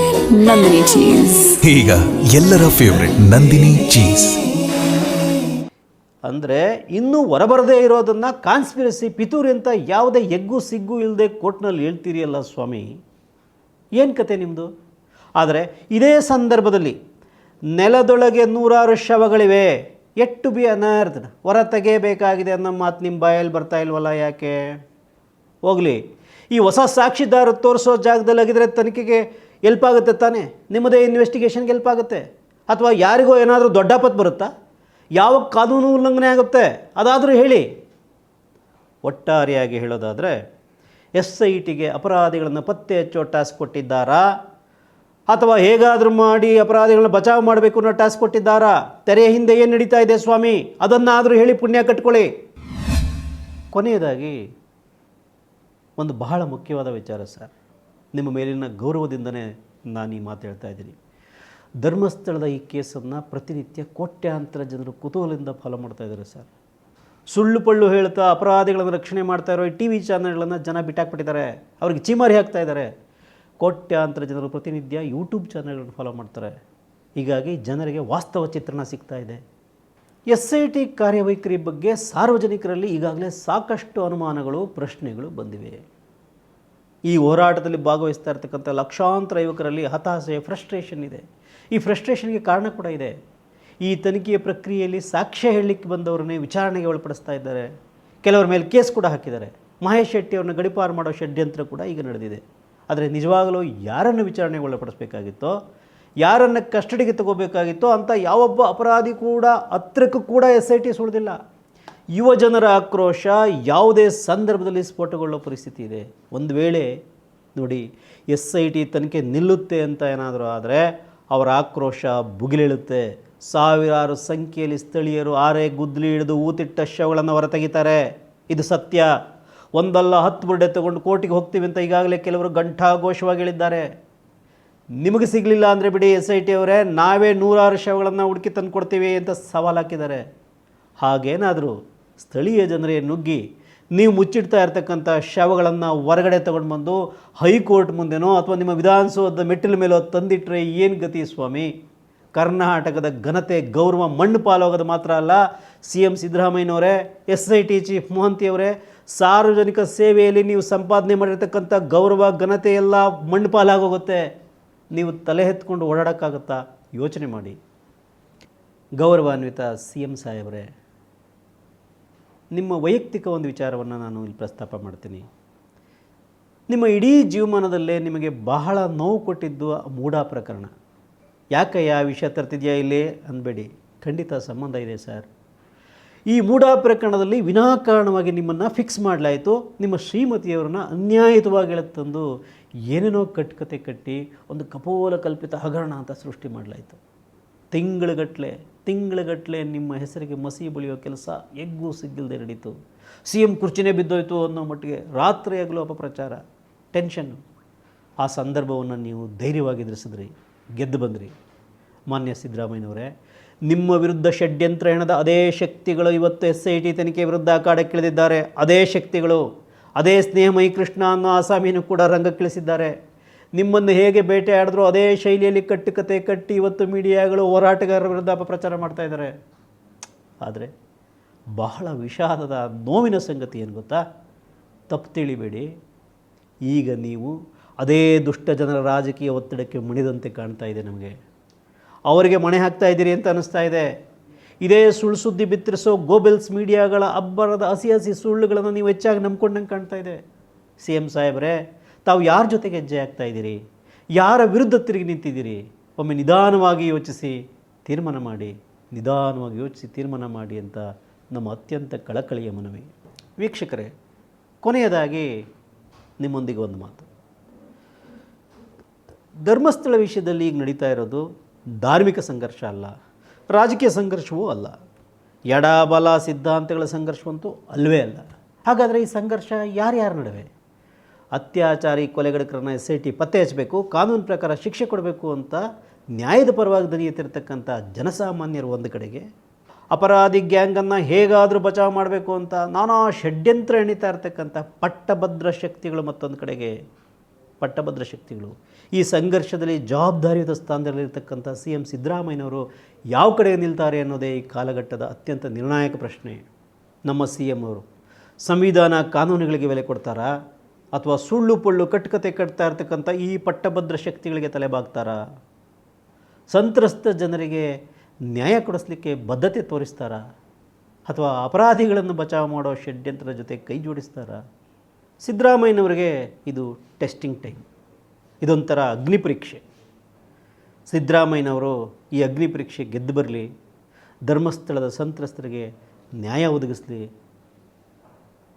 ನಂದಿನಿ ಚೀಸ್ ಈಗ ಎಲ್ಲರ ಫೇವರೆಟ್ ನಂದಿನಿ ಚೀಸ್ ಅಂದರೆ ಇನ್ನೂ ಹೊರಬರದೇ ಇರೋದನ್ನು ಕಾನ್ಸ್ಪಿರಸಿ ಪಿತೂರಿ ಅಂತ ಯಾವುದೇ ಎಗ್ಗು, ಸಿಗ್ಗು ಇಲ್ಲದೆ ಕೋರ್ಟ್ನಲ್ಲಿ ಹೇಳ್ತೀರಿಯಲ್ಲ ಸ್ವಾಮಿ? ಏನು ಕತೆ ನಿಮ್ಮದು ಆದರೆ ಇದೇ ಸಂದರ್ಭದಲ್ಲಿ ನೆಲದೊಳಗೆ ನೂರಾರು ಶವಗಳಿವೆ. ಎಟ್ಟು ಬಿ ಅನರ್ಥ ಹೊರ ತೆಗೆಯಬೇಕಾಗಿದೆ ಅನ್ನೋ ಮಾತು ನಿಮ್ಮ ಬಾಯಲ್ಲಿ ಬರ್ತಾ ಇಲ್ವಲ್ಲ ಯಾಕೆ? ಹೋಗಲಿ. ಈ ಹೊಸ ಸಾಕ್ಷಿದಾರ ತೋರಿಸೋ ಜಾಗದಲ್ಲಾಗಿದ್ದರೆ ತನಿಖೆಗೆ ಎಲ್ಪಾಗುತ್ತೆ ತಾನೇ? ನಿಮ್ಮದೇ ಇನ್ವೆಸ್ಟಿಗೇಷನ್ಗೆ ಎಲ್ಪಾಗುತ್ತೆ ಅಥವಾ ಯಾರಿಗೋ ಏನಾದರೂ ದೊಡ್ಡ ಪತ್ ಬರುತ್ತಾ? ಯಾವ ಕಾನೂನು ಉಲ್ಲಂಘನೆ ಆಗುತ್ತೆ? ಅದಾದರೂ ಹೇಳಿ. ಒಟ್ಟಾರೆಯಾಗಿ ಹೇಳೋದಾದರೆ ಎಸ್ ಐ ಟಿಗೆ ಅಪರಾಧಿಗಳನ್ನು ಪತ್ತೆ ಹಚ್ಚೋ ಟಾಸ್ಕ್ ಕೊಟ್ಟಿದ್ದಾರಾ? ಅಥವಾ ಹೇಗಾದರೂ ಮಾಡಿ ಅಪರಾಧಿಗಳನ್ನ ಬಚಾವ್ ಮಾಡಬೇಕು ಅನ್ನೋ ಟಾಸ್ಕ್ ಕೊಟ್ಟಿದ್ದಾರಾ? ತೆರೆಯ ಹಿಂದೆ ಏನು ನಡೀತಾ ಇದೆ ಸ್ವಾಮಿ? ಅದನ್ನಾದರೂ ಹೇಳಿ ಪುಣ್ಯ ಕಟ್ಕೊಳ್ಳಿ. ಕೊನೆಯದಾಗಿ, ಒಂದು ಬಹಳ ಮುಖ್ಯವಾದ ವಿಚಾರ ಸರ್. ನಿಮ್ಮ ಮೇಲಿನ ಗೌರವದಿಂದನೇ ನಾನು ಈ ಮಾತು ಹೇಳ್ತಾ ಇದ್ದೀನಿ. ಧರ್ಮಸ್ಥಳದ ಈ ಕೇಸನ್ನು ಪ್ರತಿನಿತ್ಯ ಕೋಟ್ಯಾಂತರ ಜನರು ಕುತೂಹಲದಿಂದ ಫಾಲೋ ಮಾಡ್ತಾ ಇದ್ದಾರೆ ಸರ್. ಸುಳ್ಳು ಪಳ್ಳು ಹೇಳ್ತಾ ಅಪರಾಧಿಗಳನ್ನು ರಕ್ಷಣೆ ಮಾಡ್ತಾ ಇರೋ ಈ ಟಿ ವಿ ಚಾನಲ್ಗಳನ್ನು ಜನ ಬಿಟ್ಟಾಕ್ಬಿಟ್ಟಿದ್ದಾರೆ. ಅವ್ರಿಗೆ ಚೀಮಾರಿ ಹಾಕ್ತಾ ಇದ್ದಾರೆ. ಕೋಟ್ಯಾಂತರ ಜನರು ಪ್ರತಿನಿತ್ಯ ಯೂಟ್ಯೂಬ್ ಚಾನಲ್ಗಳನ್ನು ಫಾಲೋ ಮಾಡ್ತಾರೆ. ಹೀಗಾಗಿ ಜನರಿಗೆ ವಾಸ್ತವ ಚಿತ್ರಣ ಸಿಗ್ತಾ ಇದೆ. ಎಸ್ ಐ ಟಿ ಕಾರ್ಯವೈಖರಿ ಬಗ್ಗೆ ಸಾರ್ವಜನಿಕರಲ್ಲಿ ಈಗಾಗಲೇ ಸಾಕಷ್ಟು ಅನುಮಾನಗಳು, ಪ್ರಶ್ನೆಗಳು ಬಂದಿವೆ. ಈ ಹೋರಾಟದಲ್ಲಿ ಭಾಗವಹಿಸ್ತಾ ಇರ್ತಕ್ಕಂಥ ಲಕ್ಷಾಂತರ ಯುವಕರಲ್ಲಿ ಹತಾಶೆ ಫ್ರಸ್ಟ್ರೇಷನ್ ಇದೆ. ಈ ಫ್ರಸ್ಟ್ರೇಷನ್ಗೆ ಕಾರಣ ಕೂಡ ಇದೆ. ಈ ತನಿಖೆಯ ಪ್ರಕ್ರಿಯೆಯಲ್ಲಿ ಸಾಕ್ಷ್ಯ ಹೇಳಲಿಕ್ಕೆ ಬಂದವರನ್ನೇ ವಿಚಾರಣೆಗೆ ಒಳಪಡಿಸ್ತಾ ಇದ್ದಾರೆ. ಕೆಲವರ ಮೇಲೆ ಕೇಸ್ ಕೂಡ ಹಾಕಿದ್ದಾರೆ. ಮಹೇಶ್ ಶೆಟ್ಟಿ ಅವ್ರನ್ನ ಗಡಿಪಾರು ಮಾಡೋ ಷಡ್ಯಂತ್ರ ಕೂಡ ಈಗ ನಡೆದಿದೆ. ಆದರೆ ನಿಜವಾಗಲೂ ಯಾರನ್ನು ವಿಚಾರಣೆಗೆ ಒಳಪಡಿಸಬೇಕಾಗಿತ್ತೋ, ಯಾರನ್ನು ಕಸ್ಟಡಿಗೆ ತಗೋಬೇಕಾಗಿತ್ತೋ ಅಂತ ಯಾವೊಬ್ಬ ಅಪರಾಧಿ ಕೂಡ ಹತ್ರಕ್ಕೂ ಕೂಡ ಎಸ್ ಐ ಟಿ ಸುಳಿದಿಲ್ಲ. ಯುವ ಜನರ ಆಕ್ರೋಶ ಯಾವುದೇ ಸಂದರ್ಭದಲ್ಲಿ ಸ್ಫೋಟಗೊಳ್ಳೋ ಪರಿಸ್ಥಿತಿ ಇದೆ. ಒಂದು ವೇಳೆ ನೋಡಿ, ಎಸ್ ಐ ಟಿ ತನಿಖೆ ನಿಲ್ಲುತ್ತೆ ಅಂತ ಏನಾದರೂ ಆದರೆ ಅವರ ಆಕ್ರೋಶ ಭುಗಿಲೇಳುತ್ತೆ. ಸಾವಿರಾರು ಸಂಖ್ಯೆಯಲ್ಲಿ ಸ್ಥಳೀಯರು ಆರೆ ಗುದ್ದಲಿ ಹಿಡಿದು ಊತಿಟ್ಟ ಶವಗಳನ್ನು ಹೊರತೆಗಿತಾರೆ. ಇದು ಸತ್ಯ. ಒಂದಲ್ಲ ಹತ್ತು ಬುರ್ಡೆ ತಗೊಂಡು ಕೋರ್ಟಿಗೆ ಹೋಗ್ತೀವಿ ಅಂತ ಈಗಾಗಲೇ ಕೆಲವರು ಘಂಟಾಘೋಷವಾಗಿ ಹೇಳಿದ್ದಾರೆ. ನಿಮಗೆ ಸಿಗಲಿಲ್ಲ ಅಂದರೆ ಬಿಡಿ ಎಸ್ ಐ ಟಿ ಅವರೇ, ನಾವೇ ನೂರಾರು ಶವಗಳನ್ನು ಹುಡುಕಿ ತಂದು ಕೊಡ್ತೀವಿ ಅಂತ ಸವಾಲು ಹಾಕಿದ್ದಾರೆ. ಹಾಗೇನಾದರೂ ಸ್ಥಳೀಯ ಜನರೇ ನುಗ್ಗಿ ನೀವು ಮುಚ್ಚಿಡ್ತಾ ಇರ್ತಕ್ಕಂಥ ಶವಗಳನ್ನು ಹೊರಗಡೆ ತಗೊಂಡು ಬಂದು ಹೈಕೋರ್ಟ್ ಮುಂದೆನೋ ಅಥವಾ ನಿಮ್ಮ ವಿಧಾನಸೌಧದ ಮೆಟ್ಟಿಲ ಮೇಲೋ ತಂದಿಟ್ಟರೆ ಏನು ಗತಿ ಸ್ವಾಮಿ? ಕರ್ನಾಟಕದ ಘನತೆ, ಗೌರವ, ಮಣ್ಣು ಪಾಲಾಗೋದು ಮಾತ್ರ ಅಲ್ಲ. ಸಿ ಎಂ ಸಿದ್ದರಾಮಯ್ಯನವರೇ, ಎಸ್ ಐ ಟಿ ಚೀಫ್ ಮೊಹಂತಿಯವರೇ, ಸಾರ್ವಜನಿಕ ಸೇವೆಯಲ್ಲಿ ನೀವು ಸಂಪಾದನೆ ಮಾಡಿರ್ತಕ್ಕಂಥ ಗೌರವ, ಘನತೆ ಎಲ್ಲ ಮಣ್ಣು ಪಾಲಾಗೋಗುತ್ತೆ. ನೀವು ತಲೆ ಎತ್ಕೊಂಡು ಓಡಾಡೋಕ್ಕಾಗುತ್ತಾ? ಯೋಚನೆ ಮಾಡಿ. ಗೌರವಾನ್ವಿತ ಸಿ ಎಂ ಸಾಹೇಬರೇ. ನಿಮ್ಮ ವೈಯಕ್ತಿಕ ಒಂದು ವಿಚಾರವನ್ನು ನಾನು ಇಲ್ಲಿ ಪ್ರಸ್ತಾಪ ಮಾಡ್ತೀನಿ. ನಿಮ್ಮ ಇಡೀ ಜೀವಮಾನದಲ್ಲೇ ನಿಮಗೆ ಬಹಳ ನೋವು ಕೊಟ್ಟಿದ್ದು ಮೂಢಾ ಪ್ರಕರಣ. ಯಾಕಯ್ಯ ವಿಷಯ ತರ್ತಿದೆಯಾ ಇಲ್ಲಿ? ಅಂದಬೇಡಿ ಖಂಡಿತ ಸಂಬಂಧ ಇದೆ ಸರ್. ಈ ಮೂಢಾ ಪ್ರಕರಣದಲ್ಲಿ ವಿನಾಕಾರಣವಾಗಿ ನಿಮ್ಮನ್ನು ಫಿಕ್ಸ್ ಮಾಡಲಾಯಿತು. ನಿಮ್ಮ ಶ್ರೀಮತಿಯವರನ್ನ ಅನ್ಯಾಯಿತವಾಗಿ ಎಳೆತಂದು ಏನೇನೋ ಕಟ್ಕತೆ ಕಟ್ಟಿ ಒಂದು ಕಪೋಲ ಕಲ್ಪಿತ ಹಗರಣ ಅಂತ ಸೃಷ್ಟಿ ಮಾಡಲಾಯಿತು. ತಿಂಗಳುಗಟ್ಟಲೆ ತಿಂಗಳುಗಟ್ಟಲೆ ನಿಮ್ಮ ಹೆಸರಿಗೆ ಮಸಿ ಬಳಿಯೋ ಕೆಲಸ ಎಗ್ಗೂ ಸಿಗ್ಗಿಲ್ಲದೆ ನಡೀತು. ಸಿ ಎಂ ಕುರ್ಚಿನೇ ಬಿದ್ದೋಯ್ತು ಅನ್ನೋ ಮಟ್ಟಿಗೆ ರಾತ್ರಿ ಆಗಲೂ ಅಪಪ್ರಚಾರ ಟೆನ್ಷನ್ನು ಆ ಸಂದರ್ಭವನ್ನು ನೀವು ಧೈರ್ಯವಾಗಿ ಎದುರಿಸಿದ್ರಿ, ಗೆದ್ದು ಬಂದ್ರಿ. ಮಾನ್ಯ ಸಿದ್ದರಾಮಯ್ಯನವರೇ, ನಿಮ್ಮ ವಿರುದ್ಧ ಷಡ್ಯಂತ್ರ ಹೆಣದ ಅದೇ ಶಕ್ತಿಗಳು ಇವತ್ತು ಎಸ್ ಐ ಟಿ ತನಿಖೆ ವಿರುದ್ಧ ಕಾಡಕ್ಕಿಳಿದಿದ್ದಾರೆ ಅದೇ ಶಕ್ತಿಗಳು, ಅದೇ ಸ್ನೇಹಮಯಿ ಕೃಷ್ಣ ಅನ್ನೋ ಆಸಾಮಿಯನ್ನು ಕೂಡ ರಂಗಕ್ಕಿಳಿಸಿದ್ದಾರೆ. ನಿಮ್ಮನ್ನು ಹೇಗೆ ಬೇಟೆ ಆಡಿದ್ರು ಅದೇ ಶೈಲಿಯಲ್ಲಿ ಕಟ್ಟು ಕತೆ ಕಟ್ಟಿ ಇವತ್ತು ಮೀಡಿಯಾಗಳು ಹೋರಾಟಗಾರರ ವಿರುದ್ಧ ಅಪಪ್ರಚಾರ ಮಾಡ್ತಾ ಇದ್ದಾರೆ. ಆದರೆ ಬಹಳ ವಿಷಾದದ ನೋವಿನ ಸಂಗತಿ ಏನು ಗೊತ್ತಾ? ತಪ್ಪು ತಿಳಿಬೇಡಿ. ಈಗ ನೀವು ಅದೇ ದುಷ್ಟ ಜನರ ರಾಜಕೀಯ ಒತ್ತಡಕ್ಕೆ ಮುಣಿದಂತೆ ಕಾಣ್ತಾ ಇದೆ ನಮಗೆ. ಅವರಿಗೆ ಮಣೆ ಹಾಕ್ತಾ ಇದ್ದೀರಿ ಅಂತ ಅನ್ನಿಸ್ತಾ ಇದೆ. ಇದೇ ಸುಳ್ಳು ಸುದ್ದಿ ಬಿತ್ತರಿಸೋ ಗೋಬೆಲ್ಸ್ ಮೀಡಿಯಾಗಳ ಅಬ್ಬರದ ಹಸಿ ಹಸಿ ಸುಳ್ಳುಗಳನ್ನು ನೀವು ಹೆಚ್ಚಾಗಿ ನಂಬ್ಕೊಂಡಂಗೆ ಕಾಣ್ತಾ ಇದೆ. ಸಿ ಎಂ ಸಾಹೇಬ್ರೆ ತಾವು ಯಾರ ಜೊತೆಗೆ ಹೆಜ್ಜೆ ಆಗ್ತಾ ಇದ್ದೀರಿ? ಯಾರ ವಿರುದ್ಧ ತಿರುಗಿ ನಿಂತಿದ್ದೀರಿ? ಒಮ್ಮೆ ನಿಧಾನವಾಗಿ ಯೋಚಿಸಿ, ತೀರ್ಮಾನ ಮಾಡಿ, ನಿಧಾನವಾಗಿ ಯೋಚಿಸಿ ತೀರ್ಮಾನ ಮಾಡಿ ಅಂತ ನಮ್ಮ ಅತ್ಯಂತ ಕಳಕಳಿಯ ಮನವಿ. ವೀಕ್ಷಕರೇ, ಕೊನೆಯದಾಗಿ ನಿಮ್ಮೊಂದಿಗೆ ಒಂದು ಮಾತು. ಧರ್ಮಸ್ಥಳ ವಿಷಯದಲ್ಲಿ ಈಗ ನಡೀತಾ ಇರೋದು ಧಾರ್ಮಿಕ ಸಂಘರ್ಷ ಅಲ್ಲ, ರಾಜಕೀಯ ಸಂಘರ್ಷವೂ ಅಲ್ಲ. ಎಡಬಲ ಸಿದ್ಧಾಂತಗಳ ಸಂಘರ್ಷವಂತೂ ಅಲ್ಲವೇ ಅಲ್ಲ. ಹಾಗಾದರೆ ಈ ಸಂಘರ್ಷ ಯಾರ್ಯಾರ ನಡುವೆ? ಅತ್ಯಾಚಾರಿ ಕೊಲೆಗಡಕರನ್ನ ಎಸ್ ಐ ಟಿ ಪತ್ತೆ ಹಚ್ಚಬೇಕು, ಕಾನೂನು ಪ್ರಕಾರ ಶಿಕ್ಷೆ ಕೊಡಬೇಕು ಅಂತ ನ್ಯಾಯದ ಪರವಾಗಿ ದನಿ ಎತ್ತಿರ್ತಕ್ಕಂಥ ಜನಸಾಮಾನ್ಯರು ಒಂದು ಕಡೆಗೆ, ಅಪರಾಧಿ ಗ್ಯಾಂಗನ್ನು ಹೇಗಾದರೂ ಬಚಾವ್ ಮಾಡಬೇಕು ಅಂತ ನಾನಾ ಷಡ್ಯಂತ್ರ ಎಣಿತಾ ಇರ್ತಕ್ಕಂಥ ಪಟ್ಟಭದ್ರ ಶಕ್ತಿಗಳು ಮತ್ತೊಂದು ಕಡೆಗೆ, ಪಟ್ಟಭದ್ರ ಶಕ್ತಿಗಳು. ಈ ಸಂಘರ್ಷದಲ್ಲಿ ಜವಾಬ್ದಾರಿಯುತ ಸ್ಥಾನದಲ್ಲಿರ್ತಕ್ಕಂಥ ಸಿ ಎಂ ಸಿದ್ದರಾಮಯ್ಯನವರು ಯಾವ ಕಡೆ ನಿಲ್ತಾರೆ ಅನ್ನೋದೇ ಈ ಕಾಲಘಟ್ಟದ ಅತ್ಯಂತ ನಿರ್ಣಾಯಕ ಪ್ರಶ್ನೆ. ನಮ್ಮ ಸಿ ಎಂ ಅವರು, ಸಂವಿಧಾನ ಕಾನೂನುಗಳಿಗೆ ಬೆಲೆ ಕೊಡ್ತಾರಾ? ಅಥವಾ ಸುಳ್ಳು ಪುಳ್ಳು ಕಟ್ಕತೆ ಕಟ್ತಾ ಇರ್ತಕ್ಕಂಥ ಈ ಪಟ್ಟಭದ್ರ ಶಕ್ತಿಗಳಿಗೆ ತಲೆಬಾಗ್ತಾರಾ? ಸಂತ್ರಸ್ತ ಜನರಿಗೆ ನ್ಯಾಯ ಕೊಡಿಸ್ಲಿಕ್ಕೆ ಬದ್ಧತೆ ತೋರಿಸ್ತಾರಾ? ಅಥವಾ ಅಪರಾಧಿಗಳನ್ನು ಬಚಾವ್ ಮಾಡೋ ಷಡ್ಯಂತ್ರದ ಜೊತೆ ಕೈ ಜೋಡಿಸ್ತಾರ? ಸಿದ್ದರಾಮಯ್ಯನವರಿಗೆ ಇದು ಟೆಸ್ಟಿಂಗ್ ಟೈಮ್. ಇದೊಂಥರ ಅಗ್ನಿ ಪರೀಕ್ಷೆ. ಸಿದ್ದರಾಮಯ್ಯನವರು ಈ ಅಗ್ನಿ ಪರೀಕ್ಷೆ ಗೆದ್ದು ಬರಲಿ, ಧರ್ಮಸ್ಥಳದ ಸಂತ್ರಸ್ತರಿಗೆ ನ್ಯಾಯ ಒದಗಿಸಲಿ